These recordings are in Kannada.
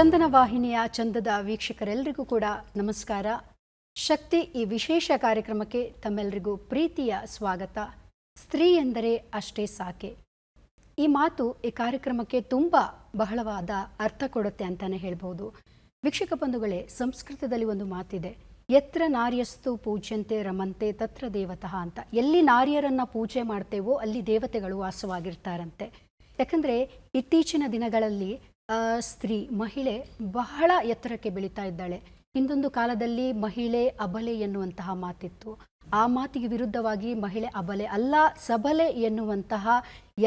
ಚಂದನ ವಾಹಿನಿಯ ಚಂದದ ವೀಕ್ಷಕರೆಲ್ಲರಿಗೂ ಕೂಡ ನಮಸ್ಕಾರ. ಶಕ್ತಿ ಈ ವಿಶೇಷ ಕಾರ್ಯಕ್ರಮಕ್ಕೆ ತಮ್ಮೆಲ್ಲರಿಗೂ ಪ್ರೀತಿಯ ಸ್ವಾಗತ. ಸ್ತ್ರೀ ಎಂದರೆ ಅಷ್ಟೇ ಸಾಕೆ. ಈ ಮಾತು ಈ ಕಾರ್ಯಕ್ರಮಕ್ಕೆ ತುಂಬ ಬಹಳವಾದ ಅರ್ಥ ಕೊಡುತ್ತೆ ಅಂತಾನೆ ಹೇಳ್ಬೋದು. ವೀಕ್ಷಕ ಬಂಧುಗಳೇ, ಸಂಸ್ಕೃತದಲ್ಲಿ ಒಂದು ಮಾತಿದೆ. ಎತ್ರ ನಾರ್ಯಸ್ತು ಪೂಜ್ಯಂತೆ ರಮಂತೆ ತತ್ರ ದೇವತಃ ಅಂತ. ಎಲ್ಲಿ ನಾರಿಯರನ್ನ ಪೂಜೆ ಮಾಡ್ತೇವೋ ಅಲ್ಲಿ ದೇವತೆಗಳು ವಾಸವಾಗಿರ್ತಾರಂತೆ. ಯಾಕಂದ್ರೆ ಇತ್ತೀಚಿನ ದಿನಗಳಲ್ಲಿ ಸ್ತ್ರೀ, ಮಹಿಳೆ ಬಹಳ ಎತ್ತರಕ್ಕೆ ಬೆಳೀತಾ ಇದ್ದಾಳೆ. ಹಿಂದೊಂದು ಕಾಲದಲ್ಲಿ ಮಹಿಳೆ ಅಬಲೆ ಎನ್ನುವಂತಹ ಮಾತಿತ್ತು. ಆ ಮಾತಿಗೆ ವಿರುದ್ಧವಾಗಿ ಮಹಿಳೆ ಅಬಲೆ ಅಲ್ಲ, ಸಬಲೆ ಎನ್ನುವಂತಹ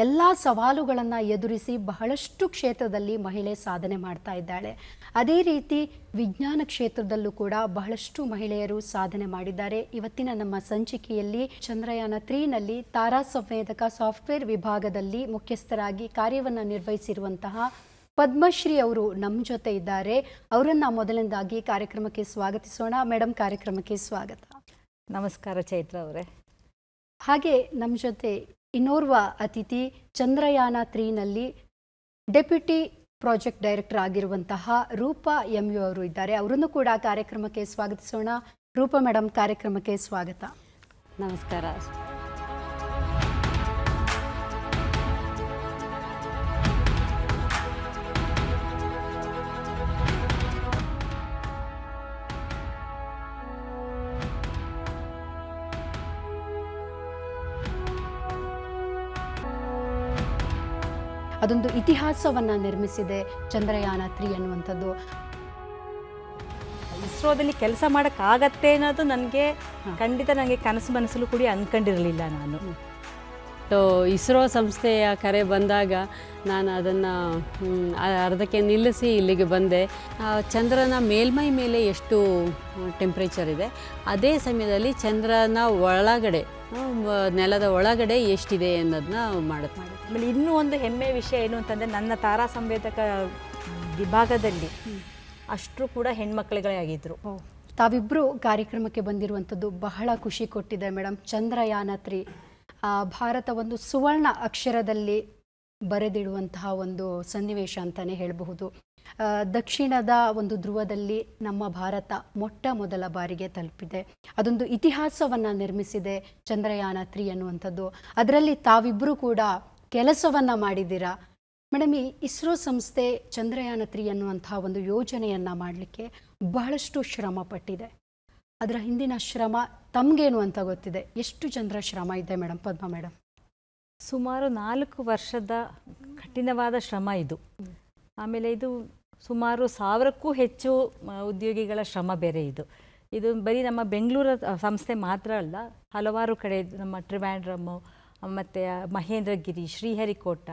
ಎಲ್ಲ ಸವಾಲುಗಳನ್ನು ಎದುರಿಸಿ ಬಹಳಷ್ಟು ಕ್ಷೇತ್ರದಲ್ಲಿ ಮಹಿಳೆ ಸಾಧನೆ ಮಾಡ್ತಾ ಇದ್ದಾಳೆ. ಅದೇ ರೀತಿ ವಿಜ್ಞಾನ ಕ್ಷೇತ್ರದಲ್ಲೂ ಕೂಡ ಬಹಳಷ್ಟು ಮಹಿಳೆಯರು ಸಾಧನೆ ಮಾಡಿದ್ದಾರೆ. ಇವತ್ತಿನ ನಮ್ಮ ಸಂಚಿಕೆಯಲ್ಲಿ ಚಂದ್ರಯಾನ ತ್ರೀನಲ್ಲಿ ತಾರಾ ಸಂವೇದಕ ಸಾಫ್ಟ್ವೇರ್ ವಿಭಾಗದಲ್ಲಿ ಮುಖ್ಯಸ್ಥರಾಗಿ ಕಾರ್ಯವನ್ನು ನಿರ್ವಹಿಸಿರುವಂತಹ ಪದ್ಮಶ್ರೀ ಅವರು ನಮ್ಮ ಜೊತೆ ಇದ್ದಾರೆ. ಅವರನ್ನು ಮೊದಲನೇದಾಗಿ ಕಾರ್ಯಕ್ರಮಕ್ಕೆ ಸ್ವಾಗತಿಸೋಣ. ಮೇಡಮ್ ಕಾರ್ಯಕ್ರಮಕ್ಕೆ ಸ್ವಾಗತ. ನಮಸ್ಕಾರ ಚೈತ್ರ ಅವರೇ. ಹಾಗೆ ನಮ್ಮ ಜೊತೆ ಇನ್ನೋರ್ವ ಅತಿಥಿ ಚಂದ್ರಯಾನ ತ್ರೀನಲ್ಲಿ ಡೆಪ್ಯೂಟಿ ಪ್ರಾಜೆಕ್ಟ್ ಡೈರೆಕ್ಟರ್ ಆಗಿರುವಂತಹ ರೂಪಾ ಎಂ ಯು ಅವರು ಇದ್ದಾರೆ. ಅವರನ್ನು ಕೂಡ ಕಾರ್ಯಕ್ರಮಕ್ಕೆ ಸ್ವಾಗತಿಸೋಣ. ರೂಪಾ ಮೇಡಮ್ ಕಾರ್ಯಕ್ರಮಕ್ಕೆ ಸ್ವಾಗತ. ನಮಸ್ಕಾರ. ಅದೊಂದು ಇತಿಹಾಸವನ್ನ ನಿರ್ಮಿಸಿದೆ ಚಂದ್ರಯಾನ ತ್ರೀ ಅನ್ನುವಂಥದ್ದು ಇಸ್ರೋದಲ್ಲಿ ಕೆಲಸ ಮಾಡೋಕ್ಕಾಗತ್ತೆ ಅನ್ನೋದು ನನಗೆ ಖಂಡಿತ ನನಗೆ ಕನಸು ಮನಸ್ಸಲ್ಲೂ ಕೂಡ ಅಂದ್ಕೊಂಡಿರಲಿಲ್ಲ ನಾನು. ಸೊ ಇಸ್ರೋ ಸಂಸ್ಥೆಯ ಕರೆ ಬಂದಾಗ ನಾನು ಅದನ್ನು ಅರ್ಧಕ್ಕೆ ನಿಲ್ಲಿಸಿ ಇಲ್ಲಿಗೆ ಬಂದೆ. ಚಂದ್ರನ ಮೇಲ್ಮೈ ಮೇಲೆ ಎಷ್ಟು ಟೆಂಪ್ರೇಚರ್ ಇದೆ ಅದೇ ಸಮಯದಲ್ಲಿ ಚಂದ್ರನ ಒಳಗಡೆ ನೆಲದ ಒಳಗಡೆ ಎಷ್ಟಿದೆ ಅನ್ನೋದನ್ನ ಮಾಡುತ್ತೆ ಆಮೇಲೆ ಇನ್ನೂ ಒಂದು ಹೆಮ್ಮೆ ವಿಷಯ ಏನು ಅಂತಂದರೆ ನನ್ನ ತಾರಾ ಸಂವೇದಕ ವಿಭಾಗದಲ್ಲಿ ಅಷ್ಟರು ಕೂಡ ಹೆಣ್ಮಕ್ಳುಗಳೇ ಆಗಿದ್ದರು ತಾವಿಬ್ಬರು ಕಾರ್ಯಕ್ರಮಕ್ಕೆ ಬಂದಿರುವಂಥದ್ದು ಬಹಳ ಖುಷಿ ಕೊಟ್ಟಿದೆ ಮೇಡಮ್. ಚಂದ್ರಯಾನ ತ್ರೀ ಭಾರತ ಒಂದು ಸುವರ್ಣ ಅಕ್ಷರದಲ್ಲಿ ಬರೆದಿಡುವಂತಹ ಒಂದು ಸನ್ನಿವೇಶ ಅಂತಲೇ ಹೇಳಬಹುದು. ದಕ್ಷಿಣದ ಒಂದು ಧ್ರುವದಲ್ಲಿ ನಮ್ಮ ಭಾರತ ಮೊಟ್ಟ ಮೊದಲ ಬಾರಿಗೆ ತಲುಪಿದೆ. ಅದೊಂದು ಇತಿಹಾಸವನ್ನು ನಿರ್ಮಿಸಿದೆ ಚಂದ್ರಯಾನ ತ್ರೀ ಅನ್ನುವಂಥದ್ದು. ಅದರಲ್ಲಿ ತಾವಿಬ್ಬರು ಕೂಡ ಕೆಲಸವನ್ನು ಮಾಡಿದ್ದೀರಾ? ಮೇಡಮ್ ಈ ಇಸ್ರೋ ಸಂಸ್ಥೆ ಚಂದ್ರಯಾನ ತ್ರೀ ಅನ್ನುವಂಥ ಒಂದು ಯೋಜನೆಯನ್ನು ಮಾಡಲಿಕ್ಕೆ ಬಹಳಷ್ಟು ಶ್ರಮ ಪಟ್ಟಿದೆ. ಅದರ ಹಿಂದಿನ ಶ್ರಮ ತಮಗೇನು ಅಂತ ಗೊತ್ತಿದೆ? ಎಷ್ಟು ಜನರ ಶ್ರಮ ಇದೆ ಮೇಡಮ್ ಪದ್ಮ ಮೇಡಮ್ ಸುಮಾರು ನಾಲ್ಕು ವರ್ಷದ ಕಠಿಣವಾದ ಶ್ರಮ ಇದು. ಆಮೇಲೆ ಇದು ಸುಮಾರು ಸಾವಿರಕ್ಕೂ ಹೆಚ್ಚು ಉದ್ಯೋಗಿಗಳ ಶ್ರಮ ಬೇರೆ ಇದು. ಇದು ಬರೀ ನಮ್ಮ ಬೆಂಗಳೂರ ಸಂಸ್ಥೆ ಮಾತ್ರ ಅಲ್ಲ, ಹಲವಾರು ಕಡೆ ನಮ್ಮ ಟ್ರಿವ್ಯಾಂಡ್ರಮ್ಮು ಮತ್ತು ಮಹೇಂದ್ರಗಿರಿ ಶ್ರೀಹರಿಕೋಟ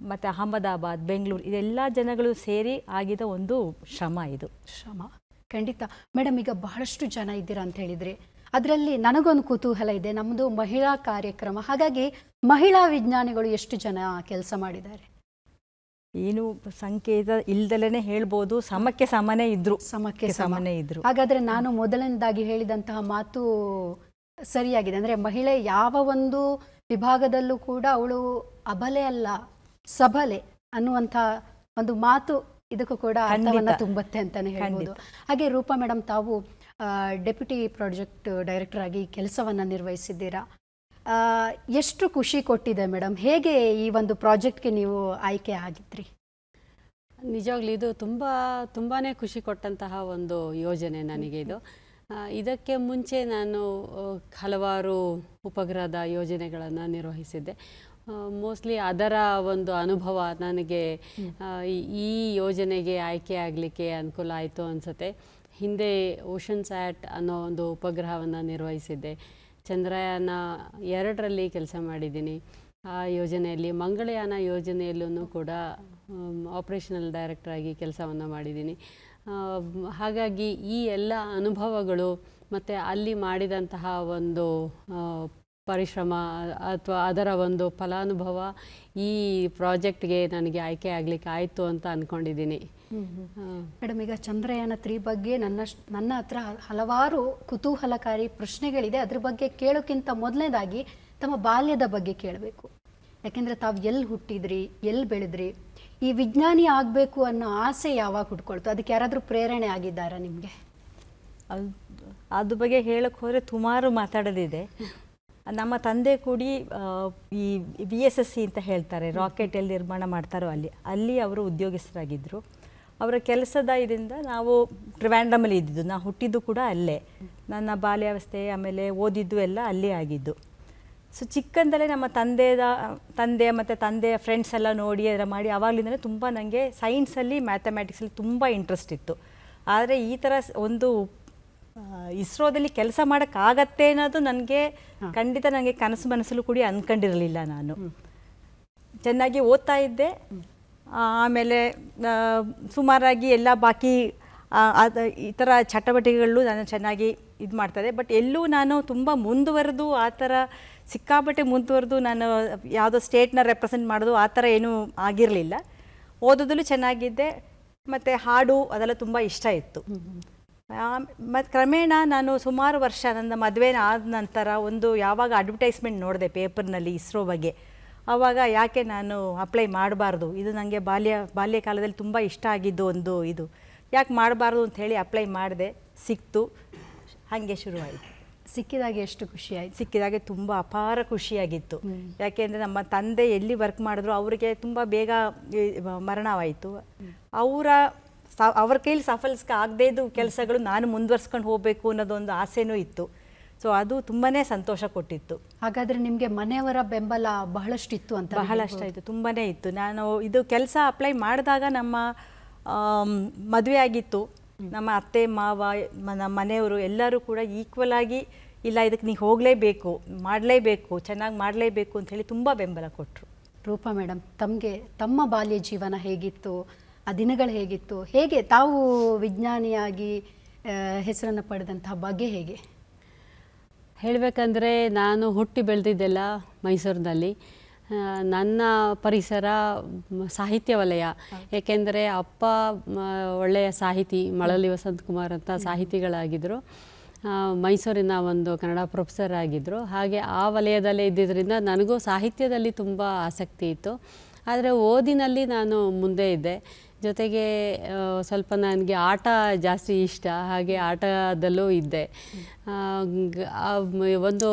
ಮತ್ತು ಅಹಮದಾಬಾದ್ ಬೆಂಗಳೂರು ಇದೆಲ್ಲ ಜನಗಳು ಸೇರಿ ಆಗಿದ ಒಂದು ಶ್ರಮ ಇದು. ಶ್ರಮ. ಖಂಡಿತ. ಮೇಡಮ್ ಈಗ ಬಹಳಷ್ಟು ಜನ ಇದ್ದೀರಾ ಅಂತ ಹೇಳಿದ್ರಿ ಅದರಲ್ಲಿ ನನಗೊಂದು ಕುತೂಹಲ ಇದೆ. ನಮ್ಮದು ಮಹಿಳಾ ಕಾರ್ಯಕ್ರಮ. ಹಾಗಾಗಿ ಮಹಿಳಾ ವಿಜ್ಞಾನಿಗಳು ಎಷ್ಟು ಜನ ಕೆಲಸ ಮಾಡಿದ್ದಾರೆ? ಏನು ಸಂಕೇತ ಇಲ್ದಲೇ ಹೇಳ್ಬೋದು. ಸಮಕ್ಕೆ ಸಮನೇ ಇದ್ರು. ಸಮಕ್ಕೆ ಸಮನೆ ಸಮನೇ ಇದ್ರು. ಹಾಗಾದ್ರೆ ನಾನು ಮೊದಲನೇದಾಗಿ ಹೇಳಿದಂತಹ ಮಾತು ಸರಿಯಾಗಿದೆ. ಅಂದ್ರೆ ಮಹಿಳೆ ಯಾವ ಒಂದು ವಿಭಾಗದಲ್ಲೂ ಕೂಡ ಅವಳು ಅಬಲೆ ಅಲ್ಲ ಸಬಲೆ ಅನ್ನುವಂಥ ಒಂದು ಮಾತು ಇದಕ್ಕೂ ಕೂಡ ಅರ್ಥವನ್ನ ತುಂಬತ್ತೆ ಅಂತಾನೆ ಹೇಳ್ಬೋದು. ಹಾಗೆ ರೂಪಾ ಮೇಡಮ್ ತಾವು ಡೆಪ್ಯೂಟಿ ಪ್ರಾಜೆಕ್ಟ್ ಡೈರೆಕ್ಟರ್ ಆಗಿ ಕೆಲಸವನ್ನ ನಿರ್ವಹಿಸಿದ್ದೀರಾ? ಎಷ್ಟು ಖುಷಿ ಕೊಟ್ಟಿದೆ ಮೇಡಮ್? ಹೇಗೆ ಈ ಒಂದು ಪ್ರಾಜೆಕ್ಟ್ಗೆ ನೀವು ಆಯ್ಕೆ ಆಗಿದ್ರಿ? ನಿಜವಾಗ್ಲೂ ಇದು ತುಂಬ ತುಂಬಾ ಖುಷಿ ಕೊಟ್ಟಂತಹ ಒಂದು ಯೋಜನೆ ನನಗೆ ಇದು. ಇದಕ್ಕೆ ಮುಂಚೆ ನಾನು ಹಲವಾರು ಉಪಗ್ರಹದ ಯೋಜನೆಗಳನ್ನು ನಿರ್ವಹಿಸಿದ್ದೆ. ಮೋಸ್ಟ್ಲಿ ಅದರ ಒಂದು ಅನುಭವ ನನಗೆ ಈ- ಯೋಜನೆಗೆ ಆಯ್ಕೆ ಆಗಲಿಕ್ಕೆ ಅನುಕೂಲ ಆಯಿತು ಅನಿಸುತ್ತೆ. ಹಿಂದೆ ಓಷನ್ ಸ್ಯಾಟ್ ಅನ್ನೋ ಒಂದು ಉಪಗ್ರಹವನ್ನು ನಿರ್ವಹಿಸಿದ್ದೆ. ಚಂದ್ರಯಾನ ಎರಡರಲ್ಲಿ ಕೆಲಸ ಮಾಡಿದ್ದೀನಿ. ಆ ಯೋಜನೆಯಲ್ಲಿ, ಮಂಗಳಯಾನ ಯೋಜನೆಯಲ್ಲೂ ಕೂಡ ಆಪರೇಷನಲ್ ಡೈರೆಕ್ಟರ್ ಆಗಿ ಕೆಲಸವನ್ನು ಮಾಡಿದ್ದೀನಿ. ಹಾಗಾಗಿ ಈ ಎಲ್ಲ ಅನುಭವಗಳು ಮತ್ತು ಅಲ್ಲಿ ಮಾಡಿದಂತಹ ಒಂದು ಪರಿಶ್ರಮ ಅಥವಾ ಅದರ ಒಂದು ಫಲಾನುಭವ ಈ ಪ್ರಾಜೆಕ್ಟ್ಗೆ ನನಗೆ ಆಯ್ಕೆ ಆಗ್ಲಿಕ್ಕೆ ಆಯಿತು ಅಂತ ಅಂದ್ಕೊಂಡಿದ್ದೀನಿ ಮೇಡಮ್ ಈಗ ಚಂದ್ರಯಾನ ತ್ರೀ ಬಗ್ಗೆ ನನ್ನ ನನ್ನ ಹತ್ರ ಹಲವಾರು ಕುತೂಹಲಕಾರಿ ಪ್ರಶ್ನೆಗಳಿದೆ. ಅದ್ರ ಬಗ್ಗೆ ಕೇಳೋಕ್ಕಿಂತ ಮೊದಲನೇದಾಗಿ ತಮ್ಮ ಬಾಲ್ಯದ ಬಗ್ಗೆ ಕೇಳಬೇಕು. ಯಾಕೆಂದರೆ ತಾವು ಎಲ್ಲಿ ಹುಟ್ಟಿದ್ರಿ ಎಲ್ಲಿ ಬೆಳೆದ್ರಿ ಈ ವಿಜ್ಞಾನಿ ಆಗಬೇಕು ಅನ್ನೋ ಆಸೆ ಯಾವಾಗ ಹುಡ್ಕೊಳ್ತು ಅದಕ್ಕೆ ಯಾರಾದರೂ ಪ್ರೇರಣೆ ಆಗಿದ್ದಾರಾ ನಿಮಗೆ? ಅದು ಬಗ್ಗೆ ಹೇಳಕ್ಕೆ ಹೋದರೆ ಸುಮಾರು ಮಾತಾಡೋದಿದೆ. ನಮ್ಮ ತಂದೆ ಕೂಡಿ ಈ ಬಿ ಎಸ್ ಎಸ್ ಸಿ ಅಂತ ಹೇಳ್ತಾರೆ, ರಾಕೆಟ್ ಎಲ್ಲಿ ನಿರ್ಮಾಣ ಮಾಡ್ತಾರೋ ಅಲ್ಲಿ. ಅಲ್ಲಿ ಅವರು ಉದ್ಯೋಗಸ್ಥರಾಗಿದ್ದರು ಅವರ ಕೆಲಸದ ಇದರಿಂದ ನಾವು ಟ್ರಿವ್ಯಾಂಡಮಲ್ಲಿ ಇದ್ದಿದ್ದು. ನಾವು ಹುಟ್ಟಿದ್ದು ಕೂಡ ಅಲ್ಲೇ. ನನ್ನ ಬಾಲ್ಯಾವಸ್ಥೆ ಆಮೇಲೆ ಓದಿದ್ದು ಎಲ್ಲ ಅಲ್ಲೇ ಆಗಿದ್ದು. ಸೊ ಚಿಕ್ಕಂದಲೇ ನಮ್ಮ ತಂದೆದ ತಂದೆ ಮತ್ತು ತಂದೆಯ ಫ್ರೆಂಡ್ಸ್ ಎಲ್ಲ ನೋಡಿ ಅದರ ಮಾಡಿ ಆವಾಗಲಿಂದಲೇ ತುಂಬ ನನಗೆ ಸೈನ್ಸಲ್ಲಿ ಮ್ಯಾಥಮೆಟಿಕ್ಸಲ್ಲಿ ತುಂಬ ಇಂಟ್ರೆಸ್ಟ್ ಇತ್ತು. ಆದರೆ ಈ ಥರ ಒಂದು ಇಸ್ರೋದಲ್ಲಿ ಕೆಲಸ ಮಾಡೋಕ್ಕಾಗತ್ತೆ ಅನ್ನೋದು ನನಗೆ ಖಂಡಿತ ನನಗೆ ಕನಸು ಮನಸ್ಸಲ್ಲೂ ಕೂಡ ಅಂದ್ಕೊಂಡಿರಲಿಲ್ಲ ನಾನು. ಚೆನ್ನಾಗಿ ಓದ್ತಾ ಇದ್ದೆ. ಆಮೇಲೆ ಸುಮಾರಾಗಿ ಎಲ್ಲ ಬಾಕಿ ಈ ಥರ ಚಟುವಟಿಕೆಗಳು ನಾನು ಚೆನ್ನಾಗಿ ಇದು ಮಾಡ್ತಾರೆ ಬಟ್ ಎಲ್ಲೂ ನಾನು ತುಂಬ ಮುಂದುವರೆದು ಆ ಥರ ಸಿಕ್ಕಾಪಟ್ಟೆ ಮುಂದುವರೆದು ನಾನು ಯಾವುದೋ ಸ್ಟೇಟ್ನ ರೆಪ್ರೆಸೆಂಟ್ ಮಾಡೋದು ಆ ಥರ ಏನೂ ಆಗಿರಲಿಲ್ಲ. ಓದೋದಲ್ಲೂ ಚೆನ್ನಾಗಿದ್ದೆ, ಮತ್ತು ಹಾಡು ಅದೆಲ್ಲ ತುಂಬ ಇಷ್ಟ ಇತ್ತು. ಮತ್ತು ಕ್ರಮೇಣ ನಾನು ಸುಮಾರು ವರ್ಷ ನನ್ನ ಮದುವೆನ ಆದ ನಂತರ ಒಂದು ಯಾವಾಗ ಅಡ್ವರ್ಟೈಸ್ಮೆಂಟ್ ನೋಡಿದೆ ಪೇಪರ್ನಲ್ಲಿ ಇಸ್ರೋ ಬಗ್ಗೆ. ಆವಾಗ ಯಾಕೆ ನಾನು ಅಪ್ಲೈ ಮಾಡಬಾರ್ದು? ಇದು ನನಗೆ ಬಾಲ್ಯ ಬಾಲ್ಯಕಾಲದಲ್ಲಿ ತುಂಬ ಇಷ್ಟ ಆಗಿದ್ದು ಒಂದು ಇದು. ಯಾಕೆ ಮಾಡಬಾರ್ದು ಅಂತ ಹೇಳಿ ಅಪ್ಲೈ ಮಾಡಿದೆ, ಸಿಕ್ತು. ಹಾಗೆ ಶುರುವಾಯಿತು. ಸಿಕ್ಕಿದಾಗ ಎಷ್ಟು ಖುಷಿ ಆಯ್ತು ಸಿಕ್ಕಿದಾಗೆ ತುಂಬ ಅಪಾರ ಖುಷಿಯಾಗಿತ್ತು. ಯಾಕೆಂದರೆ ನಮ್ಮ ತಂದೆ ಎಲ್ಲಿ ವರ್ಕ್ ಮಾಡಿದ್ರು ಅವರಿಗೆ ತುಂಬ ಬೇಗ ಮರಣವಾಯಿತು. ಅವರ ಸ- ಅವ್ರ ಕೈಲಿ ಸಫಲ್ಸ್ಕ ಆಗದೇ ಇದ್ದು ಕೆಲಸಗಳು ನಾನು ಮುಂದುವರ್ಸ್ಕೊಂಡು ಹೋಗಬೇಕು ಅನ್ನೋದೊಂದು ಆಸೆನೂ ಇತ್ತು. ಸೊ ಅದು ತುಂಬಾನೇ ಸಂತೋಷ ಕೊಟ್ಟಿತ್ತು. ಹಾಗಾದ್ರೆ ನಿಮಗೆ ಮನೆಯವರ ಬೆಂಬಲ ಬಹಳಷ್ಟು ಇತ್ತು ಅಂತ ಬಹಳಷ್ಟು ಆಯಿತು ತುಂಬಾನೇ ಇತ್ತು. ನಾನು ಇದು ಕೆಲಸ ಅಪ್ಲೈ ಮಾಡಿದಾಗ ನಮ್ಮ ಮದುವೆ ಆಗಿತ್ತು. ನಮ್ಮ ಅತ್ತೆ ಮಾವ ನಮ್ಮ ಮನೆಯವರು ಎಲ್ಲರೂ ಕೂಡ ಈಕ್ವಲ್ ಆಗಿ ಇಲ್ಲ ಇದಕ್ಕೆ ನೀವು ಹೋಗಲೇಬೇಕು ಮಾಡಲೇಬೇಕು ಚೆನ್ನಾಗಿ ಮಾಡಲೇಬೇಕು ಅಂತ ಹೇಳಿ ತುಂಬ ಬೆಂಬಲ ಕೊಟ್ಟರು ರೂಪಾ ಮೇಡಮ್ ತಮಗೆ ತಮ್ಮ ಬಾಲ್ಯ ಜೀವನ ಹೇಗಿತ್ತು ಆ ದಿನಗಳು ಹೇಗಿತ್ತು ಹೇಗೆ ತಾವು ವಿಜ್ಞಾನಿಯಾಗಿ ಹೆಸರನ್ನು ಪಡೆದಂತಹ ಬಗ್ಗೆ ಹೇಗೆ? ಹೇಳಬೇಕಂದ್ರೆ ನಾನು ಹುಟ್ಟಿ ಬೆಳೆದಿದ್ದೆಲ್ಲ ಮೈಸೂರಿನಲ್ಲಿ. ನನ್ನ ಪರಿಸರ ಸಾಹಿತ್ಯ ವಲಯ. ಏಕೆಂದರೆ ಅಪ್ಪ ಒಳ್ಳೆಯ ಸಾಹಿತಿ ಮಳಲಿ ವಸಂತಕುಮಾರ್ ಅಂತ ಸಾಹಿತಿಗಳಾಗಿದ್ದರು ಮೈಸೂರಿನ ಒಂದು ಕನ್ನಡ ಪ್ರೊಫೆಸರ್ ಆಗಿದ್ದರು ಹಾಗೆ ಆ ವಲಯದಲ್ಲೇ ಇದ್ದಿದ್ದರಿಂದ ನನಗೂ ಸಾಹಿತ್ಯದಲ್ಲಿ ತುಂಬ ಆಸಕ್ತಿ ಇತ್ತು. ಆದರೆ ಓದಿನಲ್ಲಿ ನಾನು ಮುಂದೆ ಇದ್ದೆ. ಜೊತೆಗೆ ಸ್ವಲ್ಪ ನನಗೆ ಆಟ ಜಾಸ್ತಿ ಇಷ್ಟ. ಹಾಗೆ ಆಟದಲ್ಲೂ ಇದ್ದೆ. ಒಂದು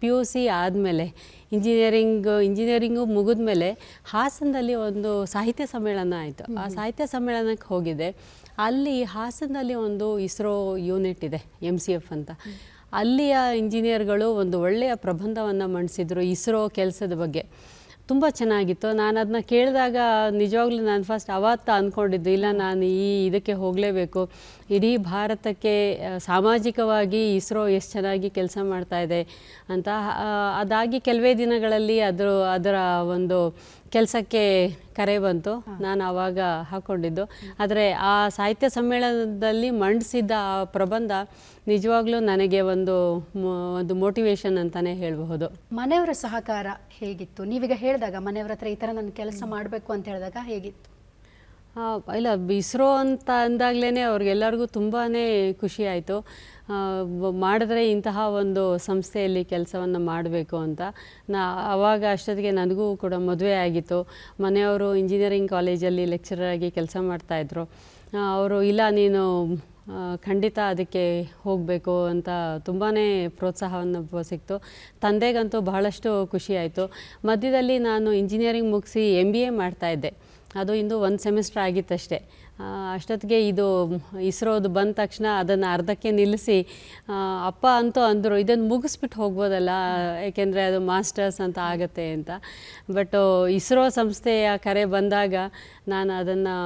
ಪಿ ಯು ಸಿ ಆದಮೇಲೆ ಇಂಜಿನಿಯರಿಂಗ್ ಇಂಜಿನಿಯರಿಂಗು ಮುಗಿದ ಮೇಲೆ ಹಾಸನದಲ್ಲಿ ಒಂದು ಸಾಹಿತ್ಯ ಸಮ್ಮೇಳನ ಆಯಿತು. ಆ ಸಾಹಿತ್ಯ ಸಮ್ಮೇಳನಕ್ಕೆ ಹೋಗಿದ್ದೆ. ಅಲ್ಲಿ ಹಾಸನದಲ್ಲಿ ಒಂದು ಇಸ್ರೋ ಯೂನಿಟ್ ಇದೆ ಎಂ ಸಿ ಎಫ್ ಅಂತ. ಅಲ್ಲಿಯ ಇಂಜಿನಿಯರ್ಗಳು ಒಂದು ಒಳ್ಳೆಯ ಪ್ರಬಂಧವನ್ನು ಮಂಡಿಸಿದರು ಇಸ್ರೋ ಕೆಲಸದ ಬಗ್ಗೆ. ತುಂಬ ಚೆನ್ನಾಗಿತ್ತು. ನಾನು ಅದನ್ನ ಕೇಳಿದಾಗ ನಿಜವಾಗ್ಲೂ ನಾನು ಫಸ್ಟ್ ಅವತ್ತು ಅಂದ್ಕೊಂಡಿದ್ದು ಇಲ್ಲ ನಾನು ಈ ಇದಕ್ಕೆ ಹೋಗಲೇಬೇಕು. ಇಡೀ ಭಾರತಕ್ಕೆ ಸಾಮಾಜಿಕವಾಗಿ ಇಸ್ರೋ ಎಷ್ಟು ಚೆನ್ನಾಗಿ ಕೆಲಸ ಮಾಡ್ತಾ ಇದೆ ಅಂತ ಅದಾಗಿ ಕೆಲವೇ ದಿನಗಳಲ್ಲಿ ಅದರ ಅದರ ಒಂದು ಕೆಲಸಕ್ಕೆ ಕರೆ ಬಂತು. ನಾನು ಆವಾಗ ಹಾಕ್ಕೊಂಡಿದ್ದು ಆದರೆ ಆ ಸಾಹಿತ್ಯ ಸಮ್ಮೇಳನದಲ್ಲಿ ಮಂಡಿಸಿದ್ದ ಆ ಪ್ರಬಂಧ ನಿಜವಾಗ್ಲೂ ನನಗೆ ಒಂದು ಒಂದು ಮೋಟಿವೇಶನ್ ಅಂತಲೇ ಹೇಳಬಹುದು. ಮನೆಯವರ ಸಹಕಾರ ಹೇಗಿತ್ತು? ನೀವೀಗ ಹೇಳಿದಾಗ ಮನೆಯವರ ಹತ್ರ ಈ ಥರ ನಾನು ಕೆಲಸ ಮಾಡಬೇಕು ಅಂತ ಹೇಳಿದಾಗ ಹೇಗಿತ್ತು? ಇಲ್ಲ ಇಸ್ರೋ ಅಂತ ಅಂದಾಗಲೇ ಅವ್ರಿಗೆಲ್ಲರಿಗೂ ತುಂಬಾ ಖುಷಿ ಆಯಿತು. ಮಾಡಿದ್ರೆ ಇಂತಹ ಒಂದು ಸಂಸ್ಥೆಯಲ್ಲಿ ಕೆಲಸವನ್ನು ಮಾಡಬೇಕು ಅಂತ. ನಾ ಆವಾಗ ಅಷ್ಟೊತ್ತಿಗೆ ನನಗೂ ಕೂಡ ಮದುವೆ ಆಗಿತ್ತು. ಮನೆಯವರು ಇಂಜಿನಿಯರಿಂಗ್ ಕಾಲೇಜಲ್ಲಿ ಲೆಕ್ಚರರ್ ಆಗಿ ಕೆಲಸ ಮಾಡ್ತಾಯಿದ್ರು ಅವರು, ಇಲ್ಲ, ನೀನು ಖಂಡಿತ ಅದಕ್ಕೆ ಹೋಗಬೇಕು ಅಂತ ತುಂಬಾ ಪ್ರೋತ್ಸಾಹವನ್ನು ಸಿಕ್ತು. ತಂದೆಗಂತೂ ಬಹಳಷ್ಟು ಖುಷಿಯಾಯಿತು ಮಧ್ಯದಲ್ಲಿ ನಾನು ಇಂಜಿನಿಯರಿಂಗ್ ಮುಗಿಸಿ ಎಂ ಬಿ ಎ ಮಾಡ್ತಾಯಿದ್ದೆ ಅದು ಇಂದು ಒಂದು ಸೆಮಿಸ್ಟರ್ ಆಗಿತ್ತಷ್ಟೇ. ಅಷ್ಟೊತ್ತಿಗೆ ಇದು ಇಸ್ರೋದು ಬಂದ ತಕ್ಷಣ ಅದನ್ನು ಅರ್ಧಕ್ಕೆ ನಿಲ್ಲಿಸಿ ಅಪ್ಪ ಅಂತೂ ಅಂದರು ಇದನ್ನು ಮುಗಿಸ್ಬಿಟ್ಟು ಹೋಗ್ಬೋದಲ್ಲ, ಏಕೆಂದರೆ ಅದು ಮಾಸ್ಟರ್ಸ್ ಅಂತ ಆಗುತ್ತೆ ಅಂತ. ಬಟ್ ಇಸ್ರೋ ಸಂಸ್ಥೆಯ ಕರೆ ಬಂದಾಗ ನಾನು ಅದನ್ನು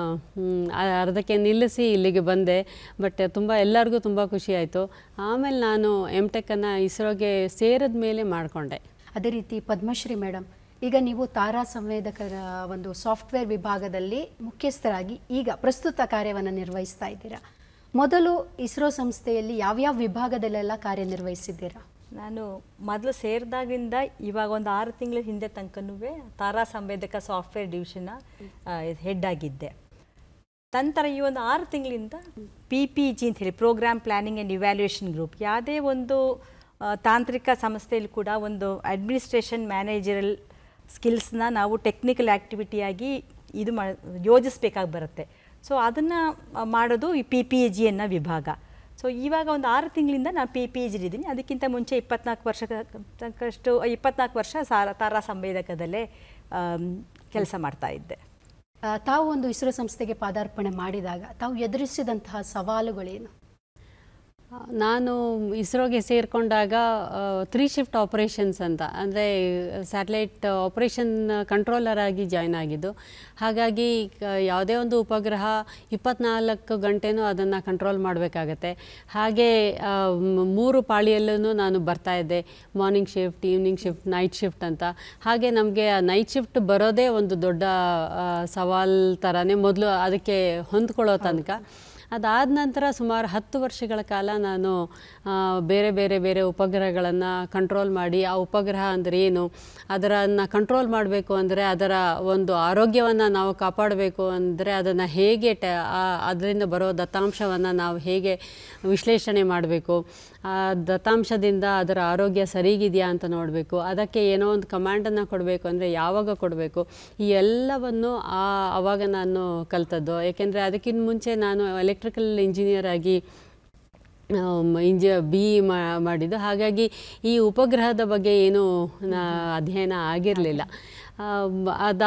ಅರ್ಧಕ್ಕೆ ನಿಲ್ಲಿಸಿ ಇಲ್ಲಿಗೆ ಬಂದೆ. ಬಟ್ ತುಂಬ ಎಲ್ಲರಿಗೂ ತುಂಬ ಖುಷಿ ಆಯಿತು. ಆಮೇಲೆ ನಾನು ಎಂ ಟೆಕ್ಕನ್ನು ಇಸ್ರೋಗೆ ಸೇರಿದ ಮೇಲೆ ಮಾಡಿಕೊಂಡೆ. ಅದೇ ರೀತಿ ಪದ್ಮಶ್ರೀ ಮೇಡಮ್ ಈಗ ನೀವು ತಾರಾ ಸಂವೇದಕರ ಒಂದು ಸಾಫ್ಟ್ವೇರ್ ವಿಭಾಗದಲ್ಲಿ ಮುಖ್ಯಸ್ಥರಾಗಿ ಈಗ ಪ್ರಸ್ತುತ ಕಾರ್ಯವನ್ನು ನಿರ್ವಹಿಸ್ತಾ ಇದ್ದೀರಾ? ಮೊದಲು ಇಸ್ರೋ ಸಂಸ್ಥೆಯಲ್ಲಿ ಯಾವ್ಯಾವ ವಿಭಾಗದಲ್ಲೆಲ್ಲ ಕಾರ್ಯನಿರ್ವಹಿಸಿದ್ದೀರಾ ನಾನು ಮೊದಲು ಸೇರಿದಾಗಿಂದ ಇವಾಗ ಒಂದು ಆರು ತಿಂಗಳ ಹಿಂದೆ ತನಕನೂ ತಾರಾ ಸಂವೇದಕ ಸಾಫ್ಟ್ವೇರ್ ಡಿವಿಷನ್ನ ಹೆಡ್ ಆಗಿದ್ದೆ. ನಂತರ ಈ ಒಂದು ಆರು ತಿಂಗಳಿಂದ ಪಿ ಪಿ ಜಿ ಅಂತ ಹೇಳಿ programme planning and evaluation group ಯಾವುದೇ ಒಂದು ತಾಂತ್ರಿಕ ಸಂಸ್ಥೆಯಲ್ಲಿ ಕೂಡ ಒಂದು ಅಡ್ಮಿನಿಸ್ಟ್ರೇಷನ್ ಮ್ಯಾನೇಜರಲ್ ಸ್ಕಿಲ್ಸ್ನ ನಾವು ಟೆಕ್ನಿಕಲ್ ಆ್ಯಕ್ಟಿವಿಟಿಯಾಗಿ ಇದು ಮಾ, ಯೋಜಿಸ್ಬೇಕಾಗಿ ಬರುತ್ತೆ. ಸೊ ಅದನ್ನು ಮಾಡೋದು ಈ ಪಿ ಪಿ ಜಿ ಅನ್ನೋ ವಿಭಾಗ. ಸೊ ಇವಾಗ ಒಂದು ಆರು ತಿಂಗಳಿಂದ ನಾನು ಪಿ ಪಿ ಜಿಲಿ ಇದ್ದೀನಿ. ಅದಕ್ಕಿಂತ ಮುಂಚೆ ಇಪ್ಪತ್ನಾಲ್ಕು ವರ್ಷ ತಕ್ಕಷ್ಟು, ಇಪ್ಪತ್ನಾಲ್ಕು ವರ್ಷ ಸಾರ, ತಾರಾ ಸಂವೇದಕದಲ್ಲೇ ಕೆಲಸ ಮಾಡ್ತಾ ಇದ್ದೆ. ತಾವು ಒಂದು ಇಸ್ರೋ ಸಂಸ್ಥೆಗೆ ಪಾದಾರ್ಪಣೆ ಮಾಡಿದಾಗ ತಾವು ಎದುರಿಸಿದಂತಹ ಸವಾಲುಗಳೇನು? ನಾನು ಇಸ್ರೋಗೆ ಸೇರಿಕೊಂಡಾಗ ತ್ರೀ ಶಿಫ್ಟ್ ಆಪರೇಷನ್ಸ್ ಅಂತ, ಅಂದರೆ ಸ್ಯಾಟಲೈಟ್ ಆಪರೇಷನ್ ಕಂಟ್ರೋಲರ್ ಆಗಿ ಜಾಯ್ನ್ ಆಗಿದ್ದು. ಹಾಗಾಗಿ ಯಾವುದೇ ಒಂದು ಉಪಗ್ರಹ ಇಪ್ಪತ್ನಾಲ್ಕು ಗಂಟೆನೂ ಅದನ್ನು ಕಂಟ್ರೋಲ್ ಮಾಡಬೇಕಾಗತ್ತೆ. ಹಾಗೆ ಮೂರು ಪಾಳಿಯಲ್ಲೂ ನಾನು ಬರ್ತಾ ಇದ್ದೆ morning shift evening shift night shift ಅಂತ. ಹಾಗೆ ನಮಗೆ ಆ ನೈಟ್ ಶಿಫ್ಟ್ ಬರೋದೇ ಒಂದು ದೊಡ್ಡ ಸವಾಲ್ ಥರನೇ ಮೊದಲು ಅದಕ್ಕೆ ಹೊಂದ್ಕೊಳ್ಳೋ ತನಕ. ಅದಾದ ನಂತರ ಸುಮಾರು ಹತ್ತು ವರ್ಷಗಳ ಕಾಲ ನಾನು ಬೇರೆ ಬೇರೆ ಬೇರೆ ಉಪಗ್ರಹಗಳನ್ನು ಕಂಟ್ರೋಲ್ ಮಾಡಿ, ಆ ಉಪಗ್ರಹ ಅಂದರೆ ಏನು? ಅದರನ್ನು ಕಂಟ್ರೋಲ್ ಮಾಡಬೇಕು ಅಂದರೆ ಅದರ ಒಂದು ಆರೋಗ್ಯವನ್ನು ನಾವು ಕಾಪಾಡಬೇಕು ಅಂದರೆ ಅದನ್ನು ಹೇಗೆ ಟ ಅದರಿಂದ ಬರೋ ದತ್ತಾಂಶವನ್ನು ನಾವು ಹೇಗೆ ವಿಶ್ಲೇಷಣೆ ಮಾಡಬೇಕು? ದತ್ತಾಂಶದಿಂದ ಅದರ ಆರೋಗ್ಯ ಸರಿಗಿದೆಯಾ ಅಂತ ನೋಡಬೇಕು. ಅದಕ್ಕೆ ಏನೋ ಒಂದು ಕಮಾಂಡನ್ನು ಕೊಡಬೇಕು ಅಂದರೆ ಯಾವಾಗ ಕೊಡಬೇಕು? ಈ ಎಲ್ಲವನ್ನು ಆ ಆವಾಗ ನಾನು ಕಲ್ತದ್ದು. ಏಕೆಂದರೆ ಅದಕ್ಕಿಂತ ಮುಂಚೆ ನಾನು ಎಲೆಕ್ಟ್ರಿಕಲ್ ಇಂಜಿನಿಯರ್ ಆಗಿ ಇಂಜ ಬಿ ಮಾಡಿದ್ದು. ಹಾಗಾಗಿ ಈ ಉಪಗ್ರಹದ ಬಗ್ಗೆ ಏನೂ ಅಧ್ಯಯನ ಆಗಿರಲಿಲ್ಲ. ಅದ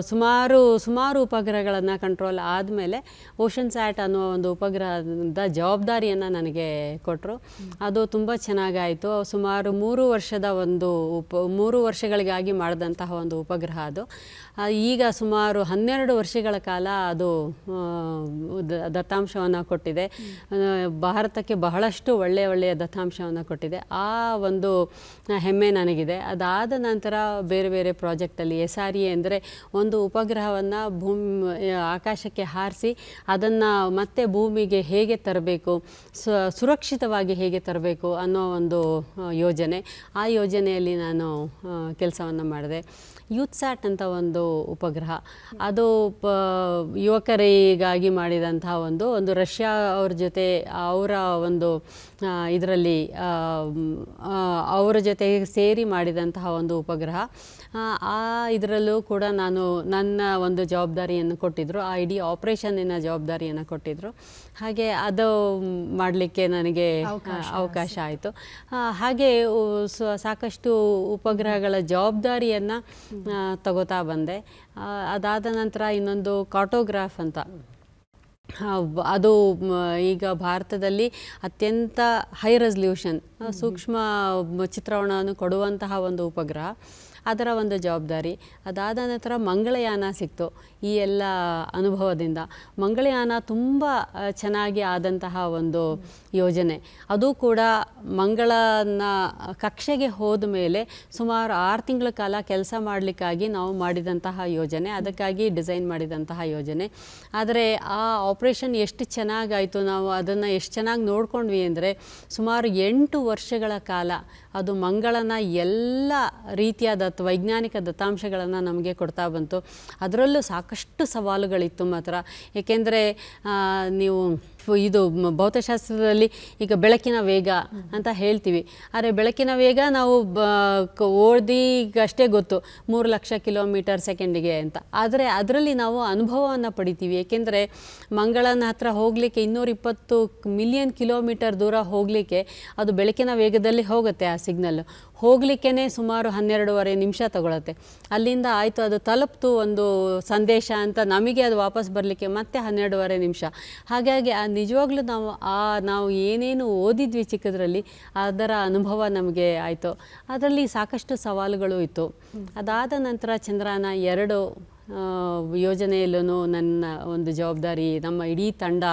ಸುಮಾರು ಸುಮಾರು ಉಪಗ್ರಹಗಳನ್ನು ಕಂಟ್ರೋಲ್ ಆದಮೇಲೆ ಓಷನ್ ಸ್ಯಾಟ್ ಅನ್ನುವ ಒಂದು ಉಪಗ್ರಹದ ಜವಾಬ್ದಾರಿಯನ್ನು ನನಗೆ ಕೊಟ್ಟರು ಅದು ತುಂಬ ಚೆನ್ನಾಗಾಯಿತು. ಸುಮಾರು ಮೂರು ವರ್ಷದ ಒಂದು ಉಪ, ಮೂರು ವರ್ಷಗಳಿಗಾಗಿ ಮಾಡಿದಂತಹ ಒಂದು ಉಪಗ್ರಹ ಅದು. ಈಗ ಸುಮಾರು ಹನ್ನೆರಡು ವರ್ಷಗಳ ಕಾಲ ಅದು ದತ್ತಾಂಶವನ್ನು ಕೊಟ್ಟಿದೆ. ಭಾರತಕ್ಕೆ ಬಹಳಷ್ಟು ಒಳ್ಳೆಯ ಒಳ್ಳೆಯ ದತ್ತಾಂಶವನ್ನು ಕೊಟ್ಟಿದೆ. ಆ ಒಂದು ಹೆಮ್ಮೆ ನನಗಿದೆ. ಅದಾದ ನಂತರ ಬೇರೆ ಬೇರೆ ಪ್ರಾಜೆಕ್ಟಲ್ಲಿ ಎಸ್ ಆರ್ ಎ ಅಂದರೆ ಒಂದು ಉಪಗ್ರಹವನ್ನು ಭೂಮಿ ಆಕಾಶಕ್ಕೆ ಹಾರಿಸಿ ಅದನ್ನು ಮತ್ತೆ ಭೂಮಿಗೆ ಹೇಗೆ ತರಬೇಕು ಸುರಕ್ಷಿತವಾಗಿ ಹೇಗೆ ತರಬೇಕು ಅನ್ನೋ ಒಂದು ಯೋಜನೆ. ಆ ಯೋಜನೆಯಲ್ಲಿ ನಾನು ಕೆಲಸವನ್ನು ಮಾಡಿದೆ. ಯೂತ್ ಸ್ಯಾಟ್ ಅಂತ ಒಂದು ಉಪಗ್ರಹ. ಅದು ಪ, ಯುವಕರಿಗಾಗಿ ಮಾಡಿದಂತಹ ಒಂದು ಒಂದು ರಷ್ಯಾ ಅವ್ರ ಜೊತೆ, ಅವರ ಒಂದು ಇದರಲ್ಲಿ ಅವರ ಜೊತೆ ಸೇರಿ ಮಾಡಿದಂತಹ ಒಂದು ಉಪಗ್ರಹ. ಆ, ಆ ಇದರಲ್ಲೂ ಕೂಡ ನಾನು ನನ್ನ ಒಂದು ಜವಾಬ್ದಾರಿಯನ್ನು ಕೊಟ್ಟಿದ್ದರು ಆ ಇಡೀ ಆಪರೇಷನ್ನಿನ ಜವಾಬ್ದಾರಿಯನ್ನು ಕೊಟ್ಟಿದ್ದರು ಹಾಗೆ ಅದು ಮಾಡಲಿಕ್ಕೆ ನನಗೆ ಅವಕಾಶ ಆಯಿತು. ಹಾಗೆ ಸಾಕಷ್ಟು ಉಪಗ್ರಹಗಳ ಜವಾಬ್ದಾರಿಯನ್ನು ತಗೋತಾ ಬಂದೆ. ಅದಾದ ನಂತರ ಇನ್ನೊಂದು ಕಾಟೋಗ್ರಾಫ್ ಅಂತ. ಅದು ಈಗ ಭಾರತದಲ್ಲಿ ಅತ್ಯಂತ ಹೈ ರೆಸಲ್ಯೂಷನ್ ಸೂಕ್ಷ್ಮ ಚಿತ್ರವನ್ನು ಚಿತ್ರಣವನ್ನು ಕೊಡುವಂತಹ ಒಂದು ಉಪಗ್ರಹ. ಅದರ ಒಂದು ಜವಾಬ್ದಾರಿ. ಅದಾದ ನಂತರ ಮಂಗಳಯಾನ ಸಿಕ್ತು. ಈ ಎಲ್ಲ ಅನುಭವದಿಂದ. ಮಂಗಳಯಾನ ತುಂಬ ಚೆನ್ನಾಗಿ ಆದಂತಹ ಒಂದು ಯೋಜನೆ. ಅದು ಕೂಡ ಮಂಗಳನ ಕಕ್ಷೆಗೆ ಹೋದ ಮೇಲೆ ಸುಮಾರು ಆರು ತಿಂಗಳ ಕಾಲ ಕೆಲಸ ಮಾಡಲಿಕ್ಕಾಗಿ ನಾವು ಮಾಡಿದಂತಹ ಯೋಜನೆ. ಅದಕ್ಕಾಗಿ ಡಿಸೈನ್ ಮಾಡಿದಂತಹ ಯೋಜನೆ. ಆದರೆ ಆ ಆಪ್ರೇಷನ್ ಎಷ್ಟು ಚೆನ್ನಾಗಾಯಿತು, ನಾವು ಅದನ್ನು ಎಷ್ಟು ಚೆನ್ನಾಗಿ ನೋಡ್ಕೊಂಡ್ವಿ ಅಂದರೆ ಸುಮಾರು ಎಂಟು ವರ್ಷಗಳ ಕಾಲ ಅದು ಮಂಗಳನ ಎಲ್ಲ ರೀತಿಯ ದತ್ ವೈಜ್ಞಾನಿಕ ದತ್ತಾಂಶಗಳನ್ನು ನಮಗೆ ಕೊಡ್ತಾ ಬಂತು. ಅದರಲ್ಲೂ ಸಾಕಷ್ಟು ಸವಾಲುಗಳಿತ್ತು ಮಾತ್ರ. ಏಕೆಂದರೆ ನೀವು ಇದು ಭೌತಶಾಸ್ತ್ರದಲ್ಲಿ ಈಗ ಬೆಳಕಿನ ವೇಗ ಅಂತ ಹೇಳ್ತೀವಿ. ಆದರೆ ಬೆಳಕಿನ ವೇಗ ನಾವು ಬ, ಕ- ಓದಿ ಅಷ್ಟೇ ಗೊತ್ತು. ಮೂರು ಲಕ್ಷ ಕಿಲೋಮೀಟರ್ ಸೆಕೆಂಡಿಗೆ ಅಂತ. ಆದರೆ ಅದರಲ್ಲಿ ನಾವು ಅನುಭವವನ್ನು ಪಡಿತೀವಿ. ಏಕೆಂದರೆ ಮಂಗಳನ ಹತ್ರ ಹೋಗಲಿಕ್ಕೆ ಇನ್ನೂರಿಪ್ಪತ್ತು ಮಿಲಿಯನ್ ಕಿಲೋಮೀಟರ್ ದೂರ ಹೋಗಲಿಕ್ಕೆ ಅದು ಬೆಳಕಿನ ವೇಗದಲ್ಲಿ ಹೋಗುತ್ತೆ ಆ ಸಿಗ್ನಲ್ಲು ಹೋಗಲಿಕ್ಕೇ ಸುಮಾರು ಹನ್ನೆರಡೂವರೆ ನಿಮಿಷ ತಗೊಳತ್ತೆ. ಅಲ್ಲಿಂದ ಆಯಿತು ಅದು ತಲುಪ್ತು ಒಂದು ಸಂದೇಶ ಅಂತ ನಮಗೆ ಅದು ವಾಪಸ್ ಬರಲಿಕ್ಕೆ ಮತ್ತೆ ಹನ್ನೆರಡೂವರೆ ನಿಮಿಷ. ಹಾಗಾಗಿ ಆ ನಿಜವಾಗ್ಲೂ ನಾವು ಆ ನಾವು ಏನೇನು ಓದಿದ್ವಿ ಚಿಕ್ಕದರಲ್ಲಿ, ಅದರ ಅನುಭವ ನಮಗೆ ಆಯಿತು. ಅದರಲ್ಲಿ ಸಾಕಷ್ಟು ಸವಾಲುಗಳು ಇತ್ತು. ಅದಾದ ನಂತರ ಚಂದ್ರಾನ ಎರಡು ಯೋಜನೆಯಲ್ಲೂ ನನ್ನ ಒಂದು ಜವಾಬ್ದಾರಿ ನಮ್ಮ ಇಡೀ ತಂಡ